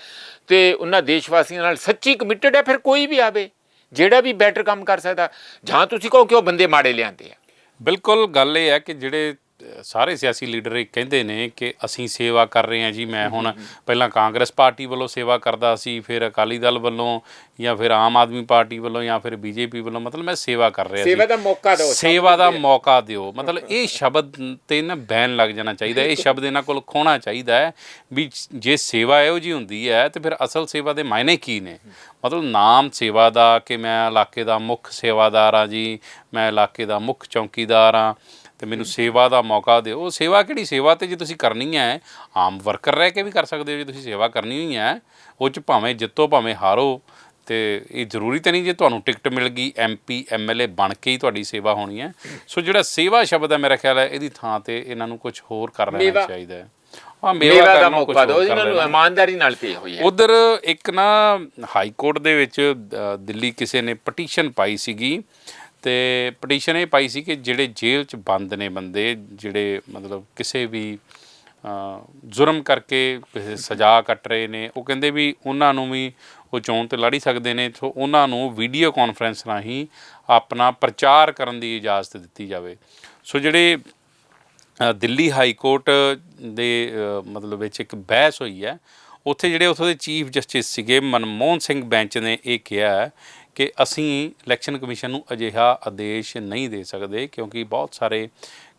B: ਤੇ ਉਹਨਾਂ ਦੇਸ਼ ਵਾਸੀਆਂ ਨਾਲ ਸੱਚੀ ਕਮਿਟਡ ਹੈ ਫਿਰ ਕੋਈ ਵੀ ਆਵੇ ਜਿਹੜਾ ਵੀ ਬੈਟਰ ਕੰਮ ਕਰ ਸਕਦਾ ਜਾਂ ਤੁਸੀਂ ਕਹੋ ਕਿ ਉਹ ਬੰਦੇ ਮਾੜੇ ਲਿਆਂਦੇ ਆ।
A: ਬਿਲਕੁਲ ਗੱਲ ਇਹ ਹੈ ਕਿ ਜਿਹੜੇ ਸਾਰੇ ਸਿਆਸੀ ਲੀਡਰ ਇਹ ਕਹਿੰਦੇ ਨੇ ਕਿ ਅਸੀਂ ਸੇਵਾ ਕਰ ਰਹੇ ਹਾਂ ਜੀ ਮੈਂ ਹੁਣ ਪਹਿਲਾਂ ਕਾਂਗਰਸ ਪਾਰਟੀ ਵੱਲੋਂ ਸੇਵਾ ਕਰਦਾ ਸੀ ਫਿਰ ਅਕਾਲੀ ਦਲ ਵੱਲੋਂ ਜਾਂ ਫਿਰ ਆਮ ਆਦਮੀ ਪਾਰਟੀ ਵੱਲੋਂ ਜਾਂ ਫਿਰ ਬੀਜੇਪੀ ਵੱਲੋਂ ਮਤਲਬ ਮੈਂ ਸੇਵਾ ਕਰ ਰਿਹਾ ਸੀ
B: ਸੇਵਾ ਦਾ ਮੌਕਾ ਦਿਓ,
A: ਸੇਵਾ ਦਾ ਮੌਕਾ ਦਿਓ। ਮਤਲਬ ਇਹ ਸ਼ਬਦ ਤੇ ਨਾ ਬੈਨ ਲੱਗ ਜਾਣਾ ਚਾਹੀਦਾ। ਇਹ ਸ਼ਬਦ ਇਹਨਾਂ ਕੋਲ ਖੋਣਾ ਚਾਹੀਦਾ ਹੈ ਵੀ ਜੇ ਸੇਵਾ ਇਹੋ ਜੀ ਹੁੰਦੀ ਹੈ ਤੇ ਫਿਰ ਅਸਲ ਸੇਵਾ ਦੇ ਮਾਇਨੇ ਕੀ ਨੇ? ਮਤਲਬ ਨਾਮ ਸੇਵਾ ਦਾ ਕਿ ਮੈਂ ਇਲਾਕੇ ਦਾ ਮੁੱਖ ਸੇਵਾਦਾਰ ਆ ਜੀ ਮੈਂ ਇਲਾਕੇ ਦਾ ਮੁੱਖ ਚੌਕੀਦਾਰ ਆ ਤੇ ਮੈਨੂੰ ਸੇਵਾ ਦਾ ਮੌਕਾ ਦਿਓ। ਉਹ ਸੇਵਾ ਕਿਹੜੀ? ਸੇਵਾ ਤੇ ਜੇ ਤੁਸੀਂ ਕਰਨੀ ਹੈ ਆਮ ਵਰਕਰ ਰਹਿ ਕੇ ਵੀ ਕਰ ਸਕਦੇ ਹੋ। ਜੇ ਤੁਸੀਂ ਸੇਵਾ ਕਰਨੀ ਹੋਈ ਹੈ ਉਹ ਚ ਭਾਵੇਂ ਜਿੱਤੋ ਭਾਵੇਂ ਹਾਰੋ ਤੇ ਇਹ ਜ਼ਰੂਰੀ ਤਾਂ ਨਹੀਂ ਜੇ ਤੁਹਾਨੂੰ ਟਿਕਟ ਮਿਲ ਗਈ ਐਮਪੀ ਐਮਐਲਏ ਬਣ ਕੇ ਹੀ ਤੁਹਾਡੀ ਸੇਵਾ ਹੋਣੀ ਹੈ। ਸੋ ਜਿਹੜਾ ਸੇਵਾ ਸ਼ਬਦ ਹੈ ਮੇਰਾ ਖਿਆਲ ਹੈ ਇਹਦੀ ਥਾਂ ਤੇ ਇਹਨਾਂ ਨੂੰ ਕੁਝ ਹੋਰ ਕਰ ਲੈਣਾ। ਚਾਹੀਦਾ ਹੈ। ਹਾਂ
B: ਮੇਵਾ ਦਾ ਮੌਕਾ ਦਿਓ ਇਹਨਾਂ ਨੂੰ। ਇਮਾਨਦਾਰੀ ਨਾਲ ਪੇ ਹੋਈ ਹੈ।
A: ਉਧਰ ਇੱਕ ਨਾ ਹਾਈ ਕੋਰਟ ਦੇ ਵਿੱਚ ਦਿੱਲੀ ਕਿਸੇ ਨੇ ਪਟੀਸ਼ਨ ਪਾਈ ਸੀਗੀ ਤੇ ਪਟੀਸ਼ਨ ਇਹ ਪਾਈ ਸੀ ਕਿ ਜਿਹੜੇ ਜੇਲ੍ਹ 'ਚ ਬੰਦ ਨੇ ਬੰਦੇ, ਜਿਹੜੇ ਮਤਲਬ ਕਿਸੇ ਵੀ ਜ਼ੁਰਮ ਕਰਕੇ ਕਿਸੇ ਸਜ਼ਾ ਕੱਟ ਰਹੇ ਨੇ, ਉਹ ਕਹਿੰਦੇ ਵੀ ਉਹਨਾਂ ਨੂੰ ਵੀ ਉਹ ਚੋਣ ਤੇ ਲੜੀ ਸਕਦੇ ਨੇ, ਸੋ ਉਹਨਾਂ ਨੂੰ ਵੀਡੀਓ ਕਾਨਫਰੰਸ ਰਾਹੀਂ ਆਪਣਾ ਪ੍ਰਚਾਰ ਕਰਨ ਦੀ ਇਜਾਜ਼ਤ ਦਿੱਤੀ ਜਾਵੇ। ਸੋ ਜਿਹੜੇ ਦਿੱਲੀ ਹਾਈ ਕੋਰਟ ਦੇ ਮਤਲਬ ਵਿੱਚ ਇੱਕ ਬਹਿਸ ਹੋਈ ਹੈ, ਉੱਥੇ ਜਿਹੜੇ ਉੱਥੋਂ ਦੇ ਚੀਫ ਜਸਟਿਸ ਸੀਗੇ ਮਨਮੋਹਨ ਸਿੰਘ ਬੈਂਚ ਨੇ, ਇਹ ਕਿਹਾ ਕਿ ਅਸੀਂ ਇਲੈਕਸ਼ਨ ਕਮਿਸ਼ਨ ਨੂੰ ਅਜਿਹਾ ਆਦੇਸ਼ ਨਹੀਂ ਦੇ ਸਕਦੇ ਕਿਉਂਕਿ ਬਹੁਤ ਸਾਰੇ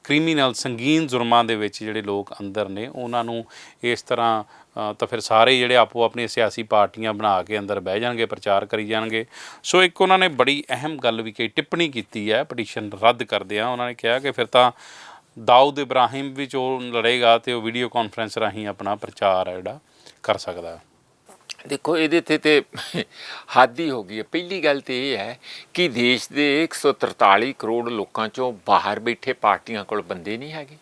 A: ਕ੍ਰਿਮੀਨਲ ਸੰਗੀਨ ਜੁਰਮਾਂ ਦੇ ਵਿੱਚ ਜਿਹੜੇ ਲੋਕ ਅੰਦਰ ਨੇ, ਉਹਨਾਂ ਨੂੰ ਇਸ ਤਰ੍ਹਾਂ ਤਾਂ ਫਿਰ ਸਾਰੇ ਜਿਹੜੇ ਆਪੋ ਆਪਣੀਆਂ ਸਿਆਸੀ ਪਾਰਟੀਆਂ ਬਣਾ ਕੇ ਅੰਦਰ ਬਹਿ ਜਾਣਗੇ, ਪ੍ਰਚਾਰ ਕਰੀ ਜਾਣਗੇ। ਸੋ ਇੱਕ ਉਹਨਾਂ ਨੇ ਬੜੀ ਅਹਿਮ ਗੱਲ ਵੀ ਕਹੀ, ਟਿੱਪਣੀ ਕੀਤੀ ਹੈ, ਪਟੀਸ਼ਨ ਰੱਦ ਕਰਦਿਆਂ ਉਹਨਾਂ ਨੇ ਕਿਹਾ ਕਿ ਫਿਰ ਤਾਂ ਦਾਊਦ ਇਬਰਾਹਿਮ ਵੀ ਜੋ ਲੜੇਗਾ ਤੇ ਉਹ ਵੀਡੀਓ ਕਾਨਫਰੰਸ ਰਾਹੀਂ ਆਪਣਾ ਪ੍ਰਚਾਰ ਹੈ ਜਿਹੜਾ, ਕਰ ਸਕਦਾ। ਹੈ
B: ਦੇਖੋ, ਇਹਦੇ ਤੇ ਤੇ ਹਾਦੀ ਹੋ ਗਈ ਹੈ। ਪਹਿਲੀ ਗੱਲ ਤੇ ਇਹ ਹੈ ਕਿ ਦੇਸ਼ ਦੇ 143 ਕਰੋੜ ਲੋਕਾਂ ਚੋਂ ਬਾਹਰ ਬੈਠੇ ਪਾਰਟੀਆਂ ਕੋਲ ਬੰਦੇ ਨਹੀਂ ਹੈਗੇ।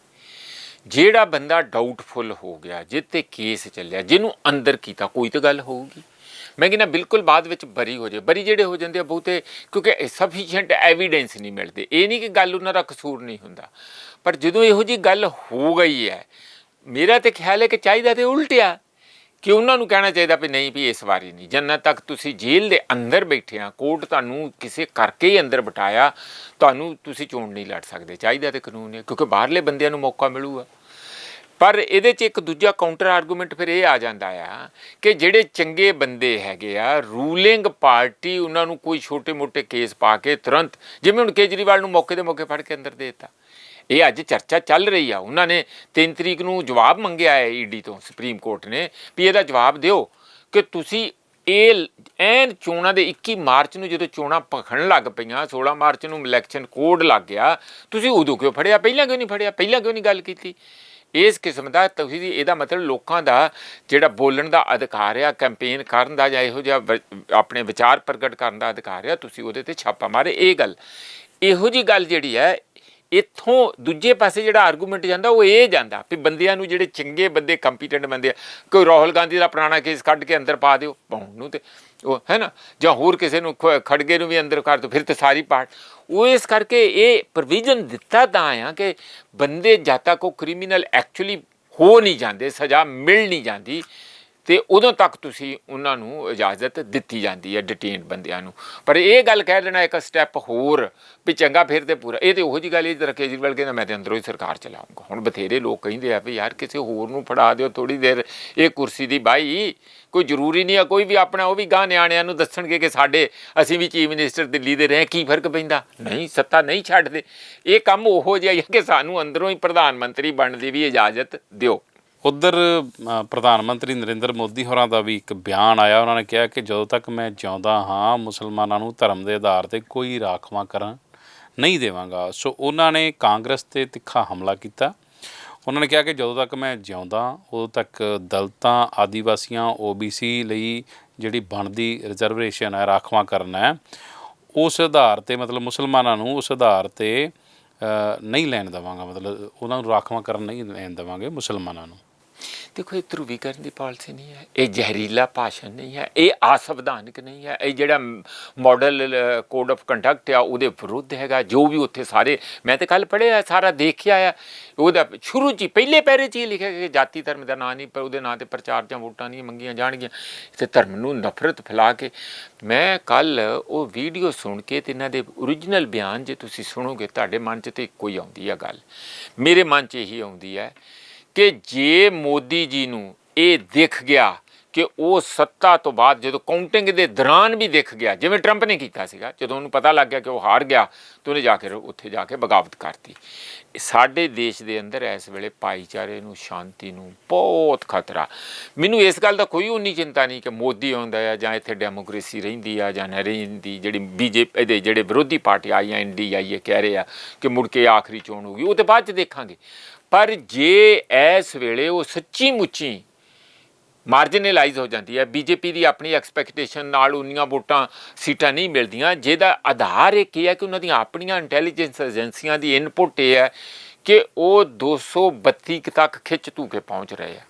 B: ਜਿਹੜਾ ਬੰਦਾ ਡਾਊਟਫੁਲ ਹੋ ਗਿਆ ਜਿੱਤੇ ਕੇਸ ਚੱਲਿਆ, ਜਿਹਨੂੰ ਅੰਦਰ ਕੀਤਾ, ਕੋਈ ਤਾਂ ਗੱਲ ਹੋਊਗੀ। ਮੈਂ ਕਹਿੰਦਾ ਬਿਲਕੁਲ ਬਾਅਦ ਵਿੱਚ ਬਰੀ ਹੋ ਜਾਏ। ਬਰੀ ਜਿਹੜੇ ਹੋ ਜਾਂਦੇ ਆ ਬਹੁਤੇ, ਕਿਉਂਕਿ ਸਫੀਸ਼ੀਐਂਟ ਐਵੀਡੈਂਸ ਨਹੀਂ ਮਿਲਦੇ। ਇਹ ਨਹੀਂ ਕਿ ਗੱਲ ਉਹਨਾਂ ਦਾ ਕਸੂਰ ਨਹੀਂ ਹੁੰਦਾ। ਪਰ ਜਦੋਂ ਇਹੋ ਜੀ ਗੱਲ ਹੋ ਗਈ ਹੈ, ਮੇਰਾ ਤੇ ਖਿਆਲ ਹੈ ਕਿ ਚਾਹੀਦਾ ਤੇ ਉਲਟਿਆ। ਕਿ ਉਹਨਾਂ ਨੂੰ ਕਹਿਣਾ ਚਾਹੀਦਾ ਵੀ ਨਹੀਂ ਵੀ ਇਸ ਵਾਰੀ ਨਹੀਂ। ਜਿੰਨਾ ਤੱਕ ਤੁਸੀਂ ਜੇਲ੍ਹ ਦੇ ਅੰਦਰ ਬੈਠੇ ਆ, ਕੋਰਟ ਤੁਹਾਨੂੰ ਕਿਸੇ ਕਰਕੇ ਹੀ ਅੰਦਰ ਬਿਠਾਇਆ, ਤੁਹਾਨੂੰ ਤੁਸੀਂ ਚੋਣ ਨਹੀਂ ਲੜ ਸਕਦੇ। ਚਾਹੀਦਾ ਤੇ ਕਾਨੂੰਨ ਹੈ, ਕਿਉਂਕਿ ਬਾਹਰਲੇ ਬੰਦਿਆਂ ਨੂੰ ਮੌਕਾ ਮਿਲੂਗਾ। ਪਰ ਇਹਦੇ 'ਚ ਇੱਕ ਦੂਜਾ ਕਾਊਂਟਰ ਆਰਗੂਮੈਂਟ ਫਿਰ ਇਹ ਆ ਜਾਂਦਾ ਆ ਕਿ ਜਿਹੜੇ ਚੰਗੇ ਬੰਦੇ ਹੈਗੇ ਆ ਰੂਲਿੰਗ ਪਾਰਟੀ ਉਹਨਾਂ ਨੂੰ ਕੋਈ ਛੋਟੇ-ਮੋਟੇ ਕੇਸ ਪਾ ਕੇ ਤੁਰੰਤ, ਜਿਵੇਂ ਹੁਣ ਕੇਜਰੀਵਾਲ ਨੂੰ ਮੌਕੇ ਦੇ ਮੌਕੇ ਫੜ ਕੇ ਅੰਦਰ ਦੇ ਦਿੱਤਾ। ਇਹ ਅੱਜ ਚਰਚਾ ਚੱਲ ਰਹੀ ਆ। ਉਹਨਾਂ ਨੇ 3 ਤਰੀਕ ਨੂੰ ਜਵਾਬ ਮੰਗਿਆ ਹੈ ਈਡੀ ਤੋਂ, ਸੁਪਰੀਮ ਕੋਰਟ ਨੇ, ਵੀ ਇਹਦਾ ਜਵਾਬ ਦਿਓ ਕਿ ਤੁਸੀਂ ਇਹ ਐਨ ਚੋਣਾਂ ਦੇ 21 ਮਾਰਚ ਨੂੰ ਜਦੋਂ ਚੋਣਾਂ ਭਖਣ ਲੱਗ ਪਈਆਂ 16 ਮਾਰਚ ਨੂੰ ਇਲੈਕਸ਼ਨ ਕੋਡ ਲੱਗ ਗਿਆ, ਤੁਸੀਂ ਉਦੋਂ ਕਿਉਂ ਫੜਿਆ? ਪਹਿਲਾਂ ਕਿਉਂ ਨਹੀਂ ਫੜਿਆ? ਪਹਿਲਾਂ ਕਿਉਂ ਨਹੀਂ ਗੱਲ ਕੀਤੀ? ਇਸ ਕਿਸਮ ਦਾ ਤੁਸੀਂ ਇਹਦਾ ਮਤਲਬ ਲੋਕਾਂ ਦਾ ਜਿਹੜਾ ਬੋਲਣ ਦਾ ਅਧਿਕਾਰ ਆ ਕੈਂਪੇਨ ਕਰਨ ਦਾ ਜਾਂ ਇਹੋ ਜਿਹਾ ਵ- ਆਪਣੇ ਵਿਚਾਰ ਪ੍ਰਗਟ ਕਰਨ ਦਾ ਅਧਿਕਾਰ ਆ, ਤੁਸੀਂ ਉਹਦੇ ਤੇ ਛਾਪਾ ਮਾਰੇ। ਇਹ ਗੱਲ, ਇਹੋ ਜੀ ਗੱਲ ਜਿਹੜੀ ਹੈ ਇੱਥੋਂ ਦੂਜੇ ਪਾਸੇ ਜਿਹੜਾ ਆਰਗੂਮੈਂਟ ਜਾਂਦਾ, ਉਹ ਇਹ ਜਾਂਦਾ ਵੀ ਬੰਦਿਆਂ ਨੂੰ ਜਿਹੜੇ ਚੰਗੇ ਬੰਦੇ ਕੰਪੀਟੈਂਟ ਬੰਦੇ ਆ, ਕੋਈ ਰਾਹੁਲ ਗਾਂਧੀ ਦਾ ਪੁਰਾਣਾ ਕੇਸ ਕੱਢ ਕੇ ਅੰਦਰ ਪਾ ਦਿਓ, ਪਾਉਣ ਨੂੰ ਤੇ ਉਹ, ਹੈ ਨਾ? ਜਾਂ ਹੋਰ ਕਿਸੇ ਨੂੰ ਖ- ਖੜਗੇ ਨੂੰ ਵੀ ਅੰਦਰ ਕਰ ਦਿਓ, ਫਿਰ ਤੇ ਸਾਰੀ ਪਾਰਟ ਉਹ ਇਸ ਕਰਕੇ ਇਹ ਪ੍ਰੋਵੀਜ਼ਨ ਦਿੱਤਾ ਤਾਂ ਆ ਕਿ ਬੰਦੇ ਜਦ ਤੱਕ ਉਹ ਕ੍ਰਿਮੀਨਲ ਐਕਚੁਅਲੀ ਹੋ ਨਹੀਂ ਜਾਂਦੇ, ਸਜ਼ਾ ਮਿਲ ਨਹੀਂ ਜਾਂਦੀ। ਤੇ ਉਦੋਂ ਤੱਕ ਤੁਸੀਂ ਉਹਨਾਂ ਨੂੰ ਇਜਾਜ਼ਤ ਦਿੱਤੀ ਜਾਂਦੀ ਹੈ ਡਿਟੇਨਡ ਬੰਦਿਆਂ ਨੂੰ। ਪਰ ਇਹ ਗੱਲ ਕਹਿ ਦੇਣਾ ਇੱਕ ਸਟੈਪ ਹੋਰ ਵੀ ਚੰਗਾ ਫਿਰ ਤੇ ਪੂਰਾ। ਇਹ ਤੇ ਉਹੋ ਜੀ ਗੱਲ ਇਹ ਜਿਹੜਾ ਕੇਜਰੀਵਾਲ ਕਹਿੰਦਾ, ਮੈਂ ਤੇ ਅੰਦਰੋਂ ਹੀ ਸਰਕਾਰ ਚਲਾਉਂਗਾ ਹੁਣ ਬਥੇਰੇ ਲੋਕ ਕਹਿੰਦੇ ਆ ਵੀ ਯਾਰ ਕਿਸੇ ਹੋਰ ਨੂੰ ਫੜਾ ਦਿਓ ਥੋੜੀ ਦੇਰ। ਇਹ ਕੁਰਸੀ ਦੀ ਬਾਈ ਕੋਈ ਜ਼ਰੂਰੀ ਨਹੀਂ ਆ, ਕੋਈ ਵੀ ਆਪਣਾ ਉਹ ਵੀ ਗਾਂ ਨਿਆਣਿਆਂ ਨੂੰ ਦੱਸਣਗੇ ਕਿ ਸਾਡੇ ਅਸੀਂ ਵੀ ਚੀਫ ਮਿਨਿਸਟਰ ਦਿੱਲੀ ਦੇ ਰਹੇ, ਕੀ ਫ਼ਰਕ ਪੈਂਦਾ? ਨਹੀਂ, ਸੱਤਾ ਨਹੀਂ ਛੱਡਦੇ। ਇਹ ਕੰਮ ਉਹੋ ਜਿਹਾ ਹੀ ਹੈ ਕਿ ਸਾਨੂੰ ਅੰਦਰੋਂ ਹੀ ਪ੍ਰਧਾਨ ਮੰਤਰੀ ਬਣਨ ਦੀ ਵੀ ਇਜਾਜ਼ਤ ਦਿਓ।
A: ਉਧਰ ਪ੍ਰਧਾਨ ਮੰਤਰੀ ਨਰਿੰਦਰ ਮੋਦੀ ਹੋਰਾਂ ਦਾ ਵੀ ਇੱਕ ਬਿਆਨ ਆਇਆ। ਉਹਨਾਂ ਨੇ ਕਿਹਾ ਕਿ ਜਦੋਂ ਤੱਕ ਮੈਂ ਜਿਉਂਦਾ ਹਾਂ, ਮੁਸਲਮਾਨਾਂ ਨੂੰ ਧਰਮ ਦੇ ਆਧਾਰ ਤੇ ਕੋਈ ਰਾਖਵਾਂ ਕਰਨ ਨਹੀਂ ਦੇਵਾਂਗਾ। ਸੋ ਉਹਨਾਂ ਨੇ ਕਾਂਗਰਸ ਤੇ ਤਿੱਖਾ ਹਮਲਾ ਕੀਤਾ। ਉਹਨਾਂ ਨੇ ਕਿਹਾ ਕਿ ਜਦੋਂ ਤੱਕ ਮੈਂ ਜਿਉਂਦਾ, ਉਦੋਂ ਤੱਕ ਦਲਤਾਂ, ਆਦੀਵਾਸੀਆਂ ਓਬੀਸੀ ਲਈ ਜਿਹੜੀ ਬਣਦੀ ਰਿਜ਼ਰਵੇਸ਼ਨ ਹੈ, ਰਾਖਵਾਂ ਕਰਨਾ ਹੈ, ਉਸ ਆਧਾਰ ਤੇ ਮਤਲਬ ਮੁਸਲਮਾਨਾਂ ਨੂੰ ਉਸ ਆਧਾਰ ਤੇ ਨਹੀਂ ਲੈਣ ਦੇਵਾਂਗਾ। ਮਤਲਬ ਉਹਨਾਂ ਨੂੰ ਰਾਖਵਾਂ ਕਰਨ ਨਹੀਂ ਲੈਣ ਦੇਵਾਂਗੇ ਮੁਸਲਮਾਨਾਂ ਨੂੰ।
B: ਦੇਖੋ ਇਹ ਧਰੂਵੀਕਰਨ ਦੀ ਪਾਲਿਸੀ ਨਹੀਂ ਹੈ, ਇਹ ਜ਼ਹਿਰੀਲਾ ਭਾਸ਼ਣ ਨਹੀਂ ਹੈ, ਇਹ ਅਸੰਵਿਧਾਨਿਕ ਨਹੀਂ ਹੈ। ਇਹ ਜਿਹੜਾ ਮਾਡਲ ਕੋਡ ਆਫ ਕੰਡਕਟ ਆ, ਉਹਦੇ ਵਿਰੁੱਧ ਹੈਗਾ, ਜੋ ਵੀ ਉੱਥੇ ਸਾਰੇ, ਮੈਂ ਤੇ ਕੱਲ ਪੜ੍ਹਿਆ ਸਾਰਾ ਦੇਖਿਆ ਆ ਉਹਦਾ ਸ਼ੁਰੂ ਚ ਹੀ ਪਹਿਲੇ ਪੈਰੇ ਚ ਹੀ ਲਿਖਿਆ ਕਿ ਜਾਤੀ ਧਰਮ ਦਾ ਨਾਂ ਨਹੀਂ, ਪਰ ਉਹਦੇ ਨਾਂ ਤੇ ਪ੍ਰਚਾਰ ਜਾਂ ਵੋਟਾਂ ਨਹੀਂ ਮੰਗੀਆਂ ਜਾਣਗੀਆਂ। ਤੇ ਧਰਮ ਨੂੰ ਨਫ਼ਰਤ ਫੈਲਾ ਕੇ, ਮੈਂ ਕੱਲ ਉਹ ਵੀਡੀਓ ਸੁਣ ਕੇ ਤੇ ਇਹਨਾਂ ਦੇ origignal ਬਿਆਨ ਜੇ ਤੁਸੀਂ ਸੁਣੋਗੇ, ਤੁਹਾਡੇ ਮਨ 'ਚ ਤੇ ਇੱਕੋ ਹੀ ਆਉਂਦੀ ਆ ਗੱਲ। ਮੇਰੇ ਮਨ 'ਚ ਇਹੀ ਆਉਂਦੀ ਹੈ ਕਿ ਜੇ ਮੋਦੀ ਜੀ ਨੂੰ ਇਹ ਦਿਖ ਗਿਆ ਕਿ ਉਹ ਸੱਤਾ ਤੋਂ ਬਾਅਦ ਜਦੋਂ ਕਾਊਂਟਿੰਗ ਦੇ ਦੌਰਾਨ ਵੀ ਦਿਖ ਗਿਆ, ਜਿਵੇਂ ਟਰੰਪ ਨੇ ਕੀਤਾ ਸੀਗਾ, ਜਦੋਂ ਉਹਨੂੰ ਪਤਾ ਲੱਗ ਗਿਆ ਕਿ ਉਹ ਹਾਰ ਗਿਆ, ਤੇ ਉਹਨੇ ਜਾ ਕੇ ਉੱਥੇ ਜਾ ਕੇ ਬਗਾਵਤ ਕਰਤੀ। ਸਾਡੇ ਦੇਸ਼ ਦੇ ਅੰਦਰ ਇਸ ਵੇਲੇ ਭਾਈਚਾਰੇ ਨੂੰ, ਸ਼ਾਂਤੀ ਨੂੰ ਬਹੁਤ ਖਤਰਾ। ਮੈਨੂੰ ਇਸ ਗੱਲ ਦਾ ਕੋਈ ਉਨੀ ਚਿੰਤਾ ਨਹੀਂ ਕਿ ਮੋਦੀ ਆਉਂਦਾ ਆ ਜਾਂ ਇੱਥੇ ਡੈਮੋਕ੍ਰੇਸੀ ਰਹਿੰਦੀ ਆ ਜਾਂ ਨਹੀਂ ਰਹਿੰਦੀ, ਜਿਹੜੀ ਬੀਜੇਪੀ ਦੇ ਜਿਹੜੇ ਵਿਰੋਧੀ ਪਾਰਟੀ ਆਈਆਂ ਜਾਂ ਐਨਡੀਆਈ ਇਹ ਕਹਿ ਰਹੇ ਆ ਕਿ ਮੁੜ ਕੇ ਆਖਰੀ ਚੋਣ ਹੋਊਗੀ, ਉਹ ਤੇ ਬਾਅਦ ਚ ਦੇਖਾਂਗੇ। ਪਰ ਜੇ ਇਸ ਵੇਲੇ ਉਹ ਸੱਚੀ ਮੁੱਚੀ ਮਾਰਜਨਲਾਈਜ਼ ਹੋ ਜਾਂਦੀ ਹੈ ਬੀਜੇਪੀ ਦੀ ਆਪਣੀ ਐਕਸਪੈਕਟੇਸ਼ਨ ਨਾਲ ਉਨੀਆਂ ਵੋਟਾਂ ਸੀਟਾਂ ਨਹੀਂ ਮਿਲਦੀਆਂ, ਜਿਹਦਾ ਆਧਾਰ ਇਹ ਹੈ ਕਿ ਉਹਨਾਂ ਦੀਆਂ ਆਪਣੀਆਂ ਇੰਟੈਲੀਜੈਂਸ ਏਜੰਸੀਆਂ ਦੀ ਇਨਪੁਟ ਇਹ ਹੈ ਕਿ ਉਹ 232 ਕੁ ਤੱਕ ਖਿੱਚ ਧੂ ਕੇ ਪਹੁੰਚ ਰਹੇ ਆ।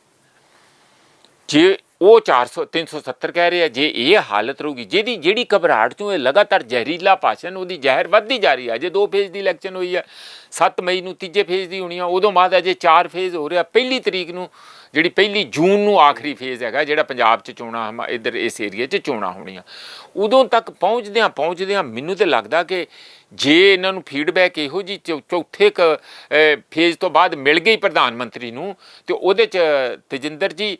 B: ਜੇ ਉਹ 400 370 ਕਹਿ ਰਹੇ ਆ ਜੇ ਇਹ ਹਾਲਤ ਰਹੂਗੀ, ਜਿਹਦੀ, ਜਿਹੜੀ ਘਬਰਾਹਟ 'ਚੋਂ ਇਹ ਲਗਾਤਾਰ ਜ਼ਹਿਰੀਲਾ ਭਾਸ਼ਣ, ਉਹਦੀ ਜ਼ਹਿਰ ਵੱਧਦੀ ਜਾ ਰਹੀ ਹੈ ਜੇ ਦੋ ਫੇਜ਼ ਦੀ ਇਲੈਕਸ਼ਨ ਹੋਈ ਹੈ 7 ਮਈ ਨੂੰ ਤੀਜੇ ਫੇਜ਼ ਦੀ ਹੋਣੀ ਆ, ਉਦੋਂ ਬਾਅਦ ਅਜੇ 4 ਫੇਜ਼ ਹੋ ਰਿਹਾ, ਪਹਿਲੀ ਤਰੀਕ ਨੂੰ, ਜਿਹੜੀ ਪਹਿਲੀ ਜੂਨ ਨੂੰ ਆਖਰੀ ਫੇਜ਼ ਹੈਗਾ, ਜਿਹੜਾ ਪੰਜਾਬ 'ਚ ਚੋਣਾਂ, ਹਮ, ਇੱਧਰ ਇਸ ਏਰੀਆ 'ਚ ਚੋਣਾਂ ਹੋਣੀਆਂ। ਉਦੋਂ ਤੱਕ ਪਹੁੰਚਦਿਆਂ ਪਹੁੰਚਦਿਆਂ ਮੈਨੂੰ ਤੇ ਲੱਗਦਾ ਕਿ ਜੇ ਇਹਨਾਂ ਨੂੰ ਫੀਡਬੈਕ ਇਹੋ ਜੀ ਚੌਥੇ ਕ ਫੇਜ਼ ਤੋਂ ਬਾਅਦ ਮਿਲ ਗਈ ਪ੍ਰਧਾਨ ਮੰਤਰੀ ਨੂੰ, ਤੇ ਉਹਦੇ 'ਚ, ਤੇਜਿੰਦਰ ਜੀ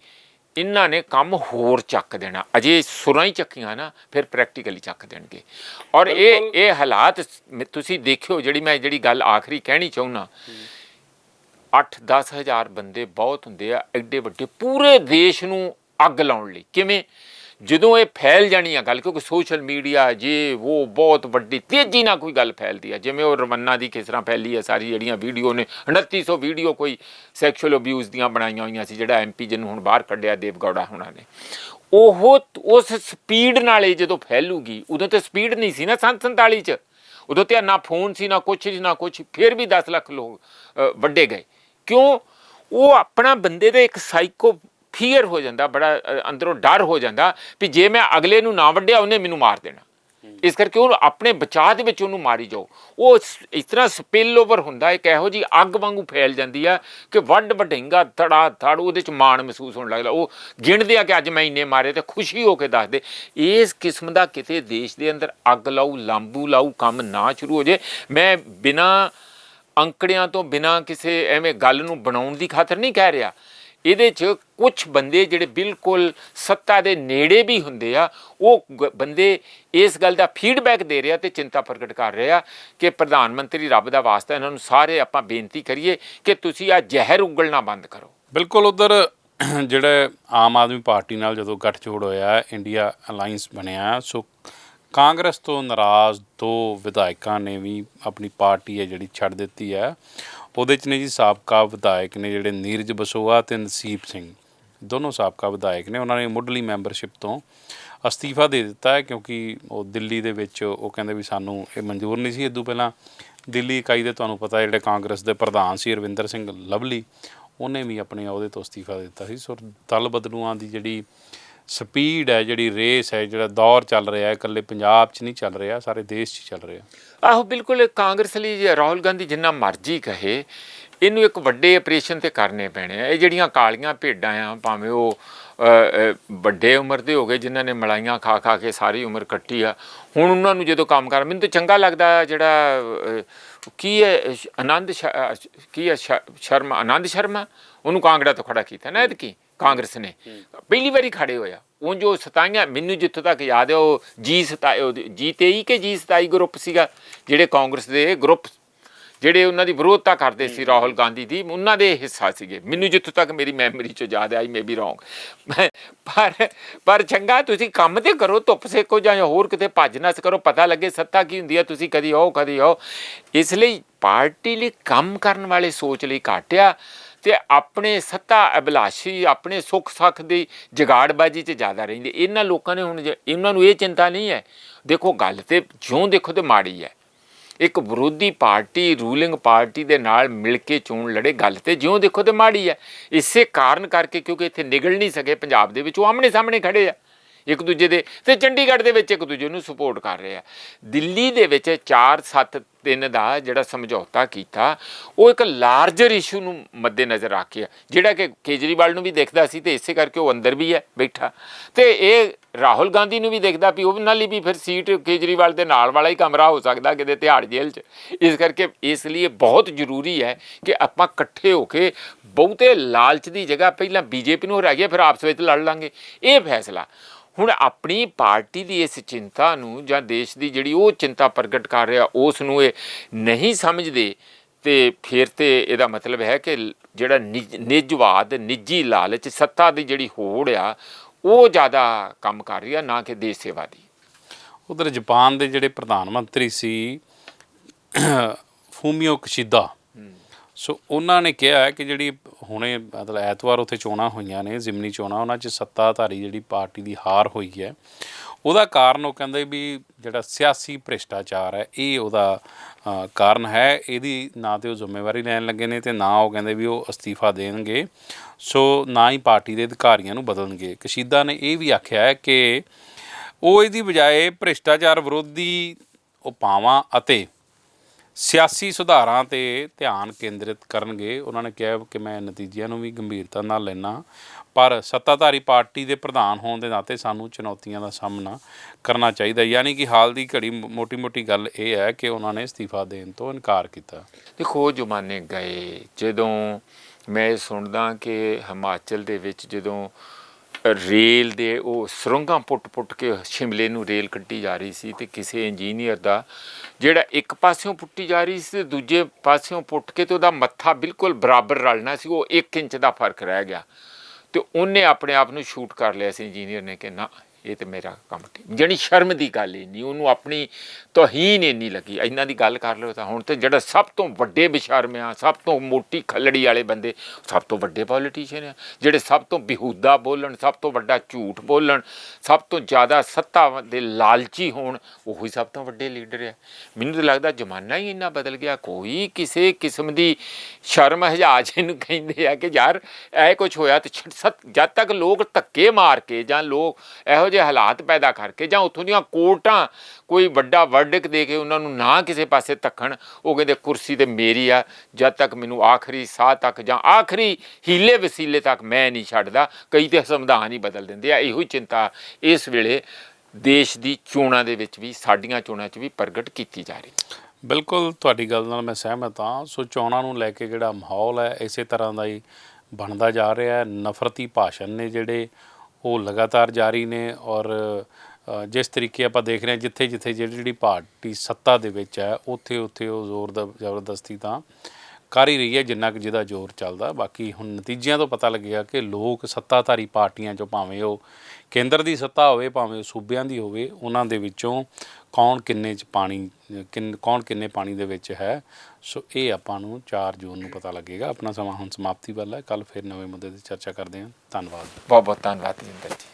B: ਇਹਨਾਂ ਨੇ ਕੰਮ ਹੋਰ ਚੱਕ ਦੇਣਾ। ਅਜੇ ਸੁਰਾਂ ਹੀ ਚੱਕੀਆਂ ਨਾ ਫਿਰ ਪ੍ਰੈਕਟੀਕਲੀ ਚੱਕ ਦੇਣਗੇ। ਔਰ ਇਹ ਇਹ ਹਾਲਾਤ ਤੁਸੀਂ ਦੇਖਿਓ ਜਿਹੜੀ ਮੈਂ ਜਿਹੜੀ ਗੱਲ ਆਖਰੀ ਕਹਿਣੀ ਚਾਹੁੰਨਾ 8-10 ਹਜ਼ਾਰ ਬੰਦੇ ਬਹੁਤ ਹੁੰਦੇ ਆ ਐਡੇ ਵੱਡੇ ਪੂਰੇ ਦੇਸ਼ ਨੂੰ ਅੱਗ ਲਾਉਣ ਲਈ। ਕਿਵੇਂ? ਜਦੋਂ ਇਹ ਫੈਲ ਜਾਣੀ ਆ ਗੱਲ ਕਿਉਂਕਿ ਸੋਸ਼ਲ ਮੀਡੀਆ ਜੇ ਉਹ ਬਹੁਤ ਵੱਡੀ ਤੇਜ਼ੀ ਨਾਲ ਕੋਈ ਗੱਲ ਫੈਲਦੀ ਆ ਜਿਵੇਂ ਉਹ ਰਮੰਨਾ ਦੀ ਕਿਸ ਤਰ੍ਹਾਂ ਫੈਲੀ ਆ ਸਾਰੀ ਜਿਹੜੀਆਂ ਵੀਡੀਓ ਨੇ 2900 ਵੀਡੀਓ ਕੋਈ ਸੈਕਸ਼ੂਅਲ ਅਬਿਊਜ਼ ਦੀਆਂ ਬਣਾਈਆਂ ਹੋਈਆਂ ਸੀ ਜਿਹੜਾ ਐਮਪੀ ਜਿਹਨੂੰ ਹੁਣ ਬਾਹਰ ਕੱਢਿਆ ਦੇਵਗੌੜਾ ਹੁਣਾਂ ਨੇ। ਉਹ ਉਸ ਸਪੀਡ ਨਾਲ ਇਹ ਜਦੋਂ ਫੈਲੂਗੀ ਉਦੋਂ ਤੇ ਸਪੀਡ ਨਹੀਂ ਸੀ ਨਾ ਸੰਨ 47 ਚ। ਉਦੋਂ ਤੇ ਨਾ ਫੋਨ ਸੀ ਨਾ ਕੁਛ ਸੀ ਨਾ ਕੁਛ ਫਿਰ ਵੀ 10 ਲੱਖ ਲੋਕ ਅ, ਵੱਡੇ ਗਏ। ਕਿਉਂ? ਉਹ ਆਪਣਾ ਬੰਦੇ ਦਾ ਇੱਕ ਸਾਈਕੋ ਫੀਅਰ ਹੋ ਜਾਂਦਾ ਬੜਾ ਅੰਦਰੋਂ ਡਰ ਹੋ ਜਾਂਦਾ ਵੀ ਜੇ ਮੈਂ ਅਗਲੇ ਨੂੰ ਨਾ ਵੱਢਿਆ ਉਹਨੇ ਮੈਨੂੰ ਮਾਰ ਦੇਣਾ। ਇਸ ਕਰਕੇ ਉਹ ਆਪਣੇ ਬਚਾਅ ਦੇ ਵਿੱਚ ਉਹਨੂੰ ਮਾਰੀ ਜਾਓ। ਉਹ ਇਸ ਤਰ੍ਹਾਂ ਸਪਿਲ ਓਵਰ ਹੁੰਦਾ ਇੱਕ ਇਹੋ ਜੀ ਅੱਗ ਵਾਂਗੂ ਫੈਲ ਜਾਂਦੀ ਆ ਕਿ ਵੱਡ ਵਡਿੰਗਾ ਧੜਾ ਧੜ ਉਹਦੇ ਚ ਮਾਣ ਮਹਿਸੂਸ ਹੋਣ ਲੱਗਦਾ। ਉਹ ਗਿਣਦੇ ਆ ਕਿ ਅੱਜ ਮੈਂ ਇੰਨੇ ਮਾਰੇ ਤੇ ਖੁਸ਼ੀ ਹੋ ਕੇ ਦੱਸਦੇ। ਇਸ ਕਿਸਮ ਦਾ ਕਿਤੇ ਦੇਸ਼ ਦੇ ਅੰਦਰ ਅੱਗ ਲਾਊ ਲਾਂਬੂ ਲਾਊ ਕੰਮ ਨਾ ਸ਼ੁਰੂ ਹੋ ਜੇ। ਮੈਂ ਬਿਨਾ ਅੰਕੜਿਆਂ ਤੋਂ ਬਿਨਾ ਕਿਸੇ ਐਵੇਂ ਗੱਲ ਨੂੰ ਬਣਾਉਣ ਦੀ ਖਾਤਰ ਨਹੀਂ ਕਹਿ ਰਿਹਾ। ਇਹਦੇ 'ਚ ਕੁਝ ਬੰਦੇ ਜਿਹੜੇ ਬਿਲਕੁਲ ਸੱਤਾ ਦੇ ਨੇੜੇ ਵੀ ਹੁੰਦੇ ਆ, ਉਹ ਗ- ਬੰਦੇ ਇਸ ਗੱਲ ਦਾ ਫੀਡਬੈਕ ਦੇ ਰਿਹਾ ਤੇ ਚਿੰਤਾ ਪ੍ਰਗਟ ਕਰ ਰਿਹਾ ਕਿ ਪ੍ਰਧਾਨ ਮੰਤਰੀ ਰੱਬ ਦਾ ਵਾਸਤਾ, ਇਹਨਾਂ ਨੂੰ ਸਾਰੇ ਆਪਾਂ ਬੇਨਤੀ ਕਰੀਏ ਕਿ ਤੁਸੀਂ ਆ ਜ਼ਹਿਰ ਉਗਲਣਾ ਬੰਦ ਕਰੋ।
A: ਬਿਲਕੁਲ ਉਧਰ ਜਿਹੜਾ ਆਮ ਆਦਮੀ ਪਾਰਟੀ ਨਾਲ ਜਦੋਂ ਗੱਠਜੋੜ ਹੋਇਆ, ਇੰਡੀਆ ਅਲਾਈਅੰਸ ਬਣਿਆ, ਸੋ ਕਾਂਗਰਸ ਤੋਂ ਨਾਰਾਜ਼ ਦੋ ਵਿਧਾਇਕਾਂ ਨੇ ਵੀ ਆਪਣੀ ਪਾਰਟੀ ਹੈ ਜਿਹੜੀ ਛੱਡ ਦਿੱਤੀ ਹੈ। ਉਹਦੇ ਚ ਨੇ ਜੀ ਸਾਬਕਾ ਵਿਧਾਇਕ ਨੇ ਜਿਹੜੇ ਨੀਰਜ ਬਸੋਆ ਤੇ ਨਸੀਬ ਸਿੰਘ। ਦੋਨੋਂ ਸਾਬਕਾ ਵਿਧਾਇਕ ਨੇ। ਉਹਨਾਂ ਨੇ ਮੁੱਢਲੀ ਮੈਂਬਰਸ਼ਿਪ ਤੋਂ ਅਸਤੀਫਾ ਦੇ ਦਿੱਤਾ ਹੈ ਕਿਉਂਕਿ ਉਹ ਦਿੱਲੀ ਦੇ ਵਿੱਚ ਉਹ ਕਹਿੰਦੇ ਵੀ ਸਾਨੂੰ ਇਹ ਮਨਜ਼ੂਰ ਨਹੀਂ ਸੀ। ਇਦੋਂ ਪਹਿਲਾਂ ਦਿੱਲੀ ਇਕਾਈ ਦੇ ਤੁਹਾਨੂੰ ਪਤਾ ਜਿਹੜੇ ਕਾਂਗਰਸ ਦੇ ਪ੍ਰਧਾਨ ਸੀ, ਰਵਿੰਦਰ ਸਿੰਘ ਲਵਲੀ, ਉਹਨੇ ਵੀ ਆਪਣੇ ਅਹੁਦੇ ਤੋਂ ਅਸਤੀਫਾ ਦਿੱਤਾ ਸੀ। ਸੋ ਦਲ ਬਦਲੂਆਂ ਦੀ ਜਿਹੜੀ ਸਪੀਡ ਹੈ ਜਿਹੜੀ ਰੇਸ ਹੈ ਜਿਹੜਾ ਦੌਰ ਚੱਲ ਰਿਹਾ ਹੈ ਇਕੱਲੇ ਪੰਜਾਬ 'ਚ ਨਹੀਂ ਚੱਲ ਰਿਹਾ ਸਾਰੇ ਦੇਸ਼ 'ਚ ਚੱਲ ਰਿਹਾ।
B: ਆਹੋ ਬਿਲਕੁਲ ਕਾਂਗਰਸ ਲਈ ਜੇ ਰਾਹੁਲ ਗਾਂਧੀ ਜਿੰਨਾ ਮਰਜ਼ੀ ਕਹੇ ਇਹਨੂੰ ਇੱਕ ਵੱਡੇ ਆਪਰੇਸ਼ਨ ਤੇ ਕਰਨੇ ਪੈਣੇ ਆ। ਇਹ ਜਿਹੜੀਆਂ ਕਾਲੀਆਂ ਭੇਡਾਂ ਆ ਭਾਵੇਂ ਉਹ ਵੱਡੇ ਉਮਰ ਦੇ ਹੋ ਗਏ ਜਿਨ੍ਹਾਂ ਨੇ ਮਲਾਈਆਂ ਖਾ ਖਾ ਕੇ ਸਾਰੀ ਉਮਰ ਕੱਟੀ ਆ ਹੁਣ ਉਹਨਾਂ ਨੂੰ ਜਦੋਂ ਕੰਮ ਕਰ ਮੈਨੂੰ ਤਾਂ ਚੰਗਾ ਲੱਗਦਾ ਜਿਹੜਾ ਕੀ ਹੈ ਆਨੰਦ ਸ਼- ਅ, ਕੀ ਹੈ ਸ਼- ਸ਼ਰਮਾ ਆਨੰਦ ਸ਼ਰਮਾ? ਉਹਨੂੰ ਕਾਂਗੜਾ ਤੋਂ ਖੜਾ ਕੀਤਾ ਨਾ ਕੀ ਕਾਂਗਰਸ ਨੇ। ਪਹਿਲੀ ਵਾਰੀ ਖੜੇ ਹੋਇਆ ਉਹ ਜੋ ਸਤਾਈਆਂ ਮੈਨੂੰ ਜਿੱਥੋਂ ਤੱਕ ਯਾਦ ਹੈ ਉਹ ਜੀ ਸਤਾਈ ਉਹ ਜੀ 23 ਕੇ ਜੀ 27 ਗਰੁੱਪ ਸੀਗਾ ਜਿਹੜੇ ਕਾਂਗਰਸ ਦੇ ਗਰੁੱਪ ਜਿਹੜੇ ਉਹਨਾਂ ਦੀ ਵਿਰੋਧਤਾ ਕਰਦੇ ਸੀ ਰਾਹੁਲ ਗਾਂਧੀ ਦੀ ਉਹਨਾਂ ਦੇ ਹਿੱਸਾ ਸੀਗੇ। ਮੈਨੂੰ ਜਿੱਥੋਂ ਤੱਕ ਮੇਰੀ ਮੈਮਰੀ ਚੋਂ ਯਾਦ ਆਈ ਮੇ ਬੀ ਰੋਂਗ ਪਰ ਪਰ ਚੰਗਾ ਤੁਸੀਂ ਕੰਮ ਤੇ ਕਰੋ ਧੁੱਪ ਸੇਕੋ ਜਾਂ ਹੋਰ ਕਿਤੇ ਭੱਜ ਨਾ ਕਰੋ ਪਤਾ ਲੱਗੇ ਸੱਤਾ ਕੀ ਹੁੰਦੀ ਹੈ ਤੁਸੀਂ ਕਦੀ ਹੋ ਕਦੀ ਹੋ ਇਸ ਲਈ ਪਾਰਟੀ ਲਈ ਕੰਮ ਕਰਨ ਵਾਲੇ ਸੋਚ ਲਈ ਘਾਟਿਆ। ਤੇ ਆਪਣੇ ਸੱਤਾ ਅਭਿਲਾਸ਼ੀ, ਆਪਣੇ ਸੁੱਖ ਸੱਖ ਦੀ ਜਗਾੜਬਾਜੀ 'ਚ ਜ਼ਿਆਦਾ ਰਹਿੰਦੇ। ਇਹਨਾਂ ਲੋਕਾਂ ਨੇ ਹੁਣ ਜੇ- ਇਹਨਾਂ ਨੂੰ ਇਹ ਚਿੰਤਾ ਨਹੀਂ ਹੈ, ਦੇਖੋ ਗੱਲ ਤੇ ਜਿਉਂ ਦੇਖੋ ਤੇ ਮਾੜੀ ਹੈ। ਇੱਕ ਵਿਰੋਧੀ ਪਾਰਟੀ, ਰੂਲਿੰਗ ਪਾਰਟੀ ਦੇ ਨਾਲ ਮਿਲ ਕੇ ਚੋਣ ਲੜੇ, ਗੱਲ ਤੇ ਜਿਉਂ ਦੇਖੋ ਤੇ ਮਾੜੀ ਹੈ। ਇਸੇ ਕਾਰਨ ਕਰਕੇ ਕਿਉਂਕਿ ਇੱਥੇ ਨਿਗਲ ਨਹੀਂ ਸਕੇ, ਪੰਜਾਬ ਦੇ ਵਿੱਚ ਉਹ ਆਮਣੇ ਸਾਹਮਣੇ ਖੜੇ ਆ। ਇੱਕ ਦੂਜੇ ਦੇ ਤੇ ਚੰਡੀਗੜ੍ਹ ਦੇ ਵਿੱਚ ਇੱਕ ਦੂਜੇ ਨੂੰ ਸਪੋਰਟ ਕਰ ਰਹੇ ਆ। ਦਿੱਲੀ ਦੇ ਵਿੱਚ 4 7 3 ਦਾ ਜਿਹੜਾ ਸਮਝੌਤਾ ਕੀਤਾ ਉਹ ਇੱਕ ਲਾਰਜਰ ਇਸ਼ੂ ਨੂੰ ਮੱਦੇਨਜ਼ਰ ਰੱਖ ਕੇ ਆ, ਜਿਹੜਾ ਕਿ ਕੇਜਰੀਵਾਲ ਨੂੰ ਵੀ ਦੇਖਦਾ ਸੀ ਤੇ ਇਸੇ ਕਰਕੇ ਉਹ ਅੰਦਰ ਵੀ ਹੈ ਬੈਠਾ। ਤੇ ਇਹ ਰਾਹੁਲ ਗਾਂਧੀ ਨੂੰ ਵੀ ਦੇਖਦਾ ਵੀ ਉਹਨਾਂ ਲਈ ਵੀ ਫਿਰ ਸੀਟ ਕੇਜਰੀਵਾਲ ਦੇ ਨਾਲ ਵਾਲਾ ਹੀ ਕਮਰਾ ਹੋ ਸਕਦਾ ਕਿਤੇ ਤਿਹਾੜ ਜੇਲ੍ਹ 'ਚ। ਇਸ ਕਰਕੇ ਇਸ ਲਈ ਬਹੁਤ ਜ਼ਰੂਰੀ ਹੈ ਕਿ ਆਪਾਂ ਇਕੱਠੇ ਹੋ ਕੇ ਬਹੁਤੇ ਲਾਲਚ ਦੀ ਜਗ੍ਹਾ ਪਹਿਲਾਂ ਬੀਜੇਪੀ ਨੂੰ ਹਰਾਈਏ ਫਿਰ ਆਪਸ ਵਿੱਚ ਲੜ ਲਾਂਗੇ। ਇਹ ਫੈਸਲਾ ਹੁਣ ਆਪਣੀ ਪਾਰਟੀ ਦੀ ਇਸ ਚਿੰਤਾ ਨੂੰ ਜਾਂ ਦੇਸ਼ ਦੀ ਜਿਹੜੀ ਉਹ ਚਿੰਤਾ ਪ੍ਰਗਟ ਕਰ ਰਿਹਾ, ਉਸ ਨੂੰ ਇਹ ਨਹੀਂ ਸਮਝਦੇ, ਤੇ ਫਿਰ ਤੇ ਇਹਦਾ ਮਤਲਬ ਹੈ ਕਿ ਜਿਹੜਾ ਨਿਜ- ਨਿੱਜਵਾਦ, ਨਿੱਜੀ ਲਾਲਚ, ਸੱਤਾ ਦੀ ਜਿਹੜੀ ਹੋੜ ਆ, ਉਹ ਜ਼ਿਆਦਾ ਕੰਮ ਕਰ ਰਹੀ ਆ, ਨਾ ਕਿ ਦੇਸ਼ ਸੇਵਾ ਦੀ।
A: ਉਧਰ ਜਾਪਾਨ ਦੇ ਜਿਹੜੇ ਪ੍ਰਧਾਨ ਮੰਤਰੀ ਸੀ, ਫੂਮੀਓ ਕਸ਼ੀਦਾ ਸੋ ਉਹਨਾਂ ਨੇ ਕਿਹਾ ਹੈ ਕਿ ਜਿਹੜੀ ਹੁਣੇ ਮਤਲਬ ਐਤਵਾਰ ਉੱਥੇ ਚੋਣਾਂ ਹੋਈਆਂ ਨੇ, ਜ਼ਿਮਨੀ ਚੋਣਾਂ, ਉਹਨਾਂ 'ਚ ਸੱਤਾਧਾਰੀ ਜਿਹੜੀ ਪਾਰਟੀ ਦੀ ਹਾਰ ਹੋਈ ਹੈ। ਉਹਦਾ ਕਾਰਨ ਉਹ ਕਹਿੰਦੇ ਵੀ ਜਿਹੜਾ ਸਿਆਸੀ ਭ੍ਰਿਸ਼ਟਾਚਾਰ ਹੈ, ਇਹ ਉਹਦਾ ਕਾਰਨ ਹੈ। ਇਹਦੀ ਨਾ ਤੇ ਉਹ ਜ਼ਿੰਮੇਵਾਰੀ ਲੈਣ ਲੱਗੇ ਨੇ ਤੇ ਨਾ ਉਹ ਕਹਿੰਦੇ ਵੀ ਉਹ ਅਸਤੀਫਾ ਦੇਣਗੇ। ਸੋ ਨਾ ਹੀ ਪਾਰਟੀ ਦੇ ਅਧਿਕਾਰੀਆਂ ਨੂੰ ਬਦਲਣਗੇ। ਕਸ਼ੀਦਾ ਨੇ ਇਹ ਵੀ ਆਖਿਆ ਹੈ ਕਿ ਉਹ ਇਹਦੀ ਬਜਾਏ ਭ੍ਰਿਸ਼ਟਾਚਾਰ ਵਿਰੋਧੀ ਉਪਾਵਾਂ ਅਤੇ ਸਿਆਸੀ ਸੁਧਾਰਾਂ ਤੇ ਧਿਆਨ ਕੇਂਦਰਿਤ ਕਰਨਗੇ। ਉਹਨਾਂ ਨੇ ਕਿਹਾ ਕਿ ਮੈਂ ਨਤੀਜਿਆਂ ਨੂੰ ਵੀ ਗੰਭੀਰਤਾ ਨਾਲ ਲੈਣਾ ਪਰ ਸੱਤਾਧਾਰੀ ਪਾਰਟੀ ਦੇ ਪ੍ਰਧਾਨ ਹੋਣ ਦੇ ਨਾਤੇ ਸਾਨੂੰ ਚੁਣੌਤੀਆਂ ਦਾ ਸਾਹਮਣਾ ਕਰਨਾ ਚਾਹੀਦਾ ਯਾਨੀ ਕਿ ਹਾਲ ਦੀ ਘੜੀ ਮੋਟੀ-ਮੋਟੀ ਗੱਲ ਇਹ ਹੈ ਕਿ ਉਹਨਾਂ ਨੇ ਅਸਤੀਫਾ ਦੇਣ ਤੋਂ ਇਨਕਾਰ ਕੀਤਾ।
B: ਦੇਖੋ, ਉਹ ਜ਼ਮਾਨੇ ਗਏ ਜਦੋਂ ਮੈਂ ਇਹ ਸੁਣਦਾ ਕਿ ਹਿਮਾਚਲ ਦੇ ਵਿੱਚ ਜਦੋਂ ਰੇਲ ਦੇ ਉਹ ਸੁਰੰਗਾਂ ਪੁੱਟ-ਪੁੱਟ ਕੇ ਸ਼ਿਮਲੇ ਨੂੰ ਰੇਲ ਕੱਢੀ ਜਾ ਰਹੀ ਸੀ ਤੇ ਕਿਸੇ ਇੰਜੀਨੀਅਰ ਦਾ ਜਿਹੜਾ ਇੱਕ ਪਾਸਿਓਂ ਪੁੱਟੀ ਜਾ ਰਹੀ ਸੀ ਤੇ ਦੂਜੇ ਪਾਸਿਓਂ ਪੁੱਟ ਕੇ ਤੇ ਉਹਦਾ ਮੱਥਾ ਬਿਲਕੁਲ ਬਰਾਬਰ ਰਲਣਾ ਸੀ, ਉਹ 1 ਇੰਚ ਦਾ ਫ਼ਰਕ ਰਹਿ ਗਿਆ ਤੇ ਉਹਨੇ ਆਪਣੇ ਆਪ ਨੂੰ ਸ਼ੂਟ ਕਰ ਲਿਆ ਸੀ, ਇੰਜੀਨੀਅਰ ਨੇ ਕਿ ਨਾ ਇਹ ਤੇ ਮੇਰਾ ਕੰਮ ਠੀਕ। ਜਣੀ ਸ਼ਰਮ ਦੀ ਗੱਲ ਹੀ ਨਹੀਂ, ਉਹਨੂੰ ਆਪਣੀ ਤੋਹੀਨ ਇੰਨੀ ਲੱਗੀ। ਇਹਨਾਂ ਦੀ ਗੱਲ ਕਰ ਲਓ ਤਾਂ ਹੁਣ ਤੇ ਜਿਹੜਾ ਸਭ ਤੋਂ ਵੱਡੇ ਬਸ਼ਰਮ ਆ ਸਭ ਤੋਂ ਮੋਟੀ ਖੱਲੜੀ ਵਾਲੇ ਬੰਦੇ, ਸਭ ਤੋਂ ਵੱਡੇ ਪੋਲੀਟੀਸ਼ੀਅਨ ਆ। ਜਿਹੜੇ ਸਭ ਤੋਂ ਬਿਹੂਦਾ ਬੋਲਣ, ਸਭ ਤੋਂ ਵੱਡਾ ਝੂਠ ਬੋਲਣ, ਸਭ ਤੋਂ ਜ਼ਿਆਦਾ ਸੱਤਾ ਦੇ ਲਾਲਚੀ ਹੋਣ, ਉਹੀ ਸਭ ਤੋਂ ਵੱਡੇ ਲੀਡਰ ਆ। ਮੈਨੂੰ ਤਾਂ ਲੱਗਦਾ ਜ਼ਮਾਨਾ ਹੀ ਇੰਨਾ ਬਦਲ ਗਿਆ। ਕੋਈ ਕਿਸੇ ਕਿਸਮ ਦੀ ਸ਼ਰਮ ਹਜਾਜ ਇਹਨੂੰ ਕਹਿੰਦੇ ਆ ਕਿ ਯਾਰ, ਇਹ ਕੁਝ ਹੋਇਆ ਤੇ ਛ- ਜਦ ਤੱਕ ਲੋਕ ਧੱਕੇ ਮਾਰ ਕੇ ਜਾਂ ਲੋਕ ਇਹੋ ਜਿਹੇ ਹਾਲਾਤ ਪੈਦਾ ਕਰਕੇ ਜਾਂ ਉੱਥੋਂ ਦੀਆਂ ਕੋਰਟਾਂ ਕੋਈ ਵੱਡਾ ਵਰਡਿਕ ਦੇ ਕੇ ਉਹਨਾਂ ਨੂੰ ਨਾ ਕਿਸੇ ਪਾਸੇ ਧੱਕਣ, ਉਹ ਕਹਿੰਦੇ ਕੁਰਸੀ ਤੇ ਮੇਰੀ ਆ, ਜਦ ਤੱਕ ਮੈਨੂੰ ਆਖਰੀ ਸਾਹ ਤੱਕ ਜਾਂ ਆਖਰੀ ਹੀਲੇ ਵਸੀਲੇ ਤੱਕ ਮੈਂ ਨਹੀਂ ਛੱਡਦਾ, ਕਈ ਤੇ ਸੰਵਿਧਾਨ ਹੀ ਬਦਲ ਦਿੰਦੇ ਆ, ਇਹੋ ਹੀ ਚਿੰਤਾ ਇਸ ਵੇਲੇ ਦੇਸ਼ ਦੀ ਚੋਣਾਂ ਦੇ ਵਿੱਚ ਵੀ, ਸਾਡੀਆਂ ਚੋਣਾਂ 'ਚ ਵੀ ਪ੍ਰਗਟ ਕੀਤੀ ਜਾ ਰਹੀ
A: ਬਿਲਕੁਲ, ਤੁਹਾਡੀ ਗੱਲ ਨਾਲ ਮੈਂ ਸਹਿਮਤ ਹਾਂ। ਸੋ ਚੋਣਾਂ ਨੂੰ ਲੈ ਕੇ ਜਿਹੜਾ ਮਾਹੌਲ ਹੈ, ਇਸੇ ਤਰ੍ਹਾਂ ਦਾ ਹੀ ਬਣਦਾ ਜਾ ਰਿਹਾ ਹੈ। ਨਫ਼ਰਤੀ ਭਾਸ਼ਣ ਨੇ ਜਿਹੜੇ ਉਹ ਲਗਾਤਾਰ ਜਾਰੀ ਨੇ ਔਰ ਜਿਸ ਤਰੀਕੇ ਆਪਾਂ ਦੇਖ ਰਹੇ ਹਾਂ ਜਿੱਥੇ ਜਿੱਥੇ ਜਿਹੜੀ ਜਿਹੜੀ ਪਾਰਟੀ ਸੱਤਾ ਦੇ ਵਿੱਚ ਹੈ, ਉੱਥੇ ਉੱਥੇ ਉਹ ਜ਼ੋਰ ਦਾ, ਜ਼ਬਰਦਸਤੀ ਤਾਂ ਕਰ ਹੀ ਰਹੀ ਹੈ, ਜਿੰਨਾ ਕੁ ਜਿਹਦਾ ਜ਼ੋਰ ਚੱਲਦਾ। ਬਾਕੀ ਹੁਣ ਨਤੀਜਿਆਂ ਤੋਂ ਪਤਾ ਲੱਗੇਗਾ ਕਿ ਲੋਕ ਸੱਤਾਧਾਰੀ ਪਾਰਟੀਆਂ ਚੋਂ ਭਾਵੇਂ ਉਹ ਕੇਂਦਰ ਦੀ ਸੱਤਾ ਹੋਵੇ, ਭਾਵੇਂ ਸੂਬਿਆਂ ਦੀ ਹੋਵੇ, ਉਹਨਾਂ ਦੇ ਵਿੱਚੋਂ ਕੌਣ ਕਿੰਨੇ ਚ ਪਾਣੀ, ਕਿੰਨ, ਕੌਣ ਕਿੰਨੇ ਪਾਣੀ ਦੇ ਵਿੱਚ ਹੈ। ਸੋ ਇਹ ਆਪਾਂ ਨੂੰ 4 ਜੂਨ ਨੂੰ ਪਤਾ ਲੱਗੇਗਾ। ਆਪਣਾ ਸਮਾਂ ਹੁਣ ਸਮਾਪਤੀ ਵੱਲ ਹੈ। ਕੱਲ ਫਿਰ ਨਵੇਂ ਮੁੱਦੇ ਤੇ ਚਰਚਾ ਕਰਦੇ ਹਾਂ। ਧੰਨਵਾਦ।
B: ਬਹੁਤ ਬਹੁਤ ਧੰਨਵਾਦ ਜਿੰਦਰ ਜੀ।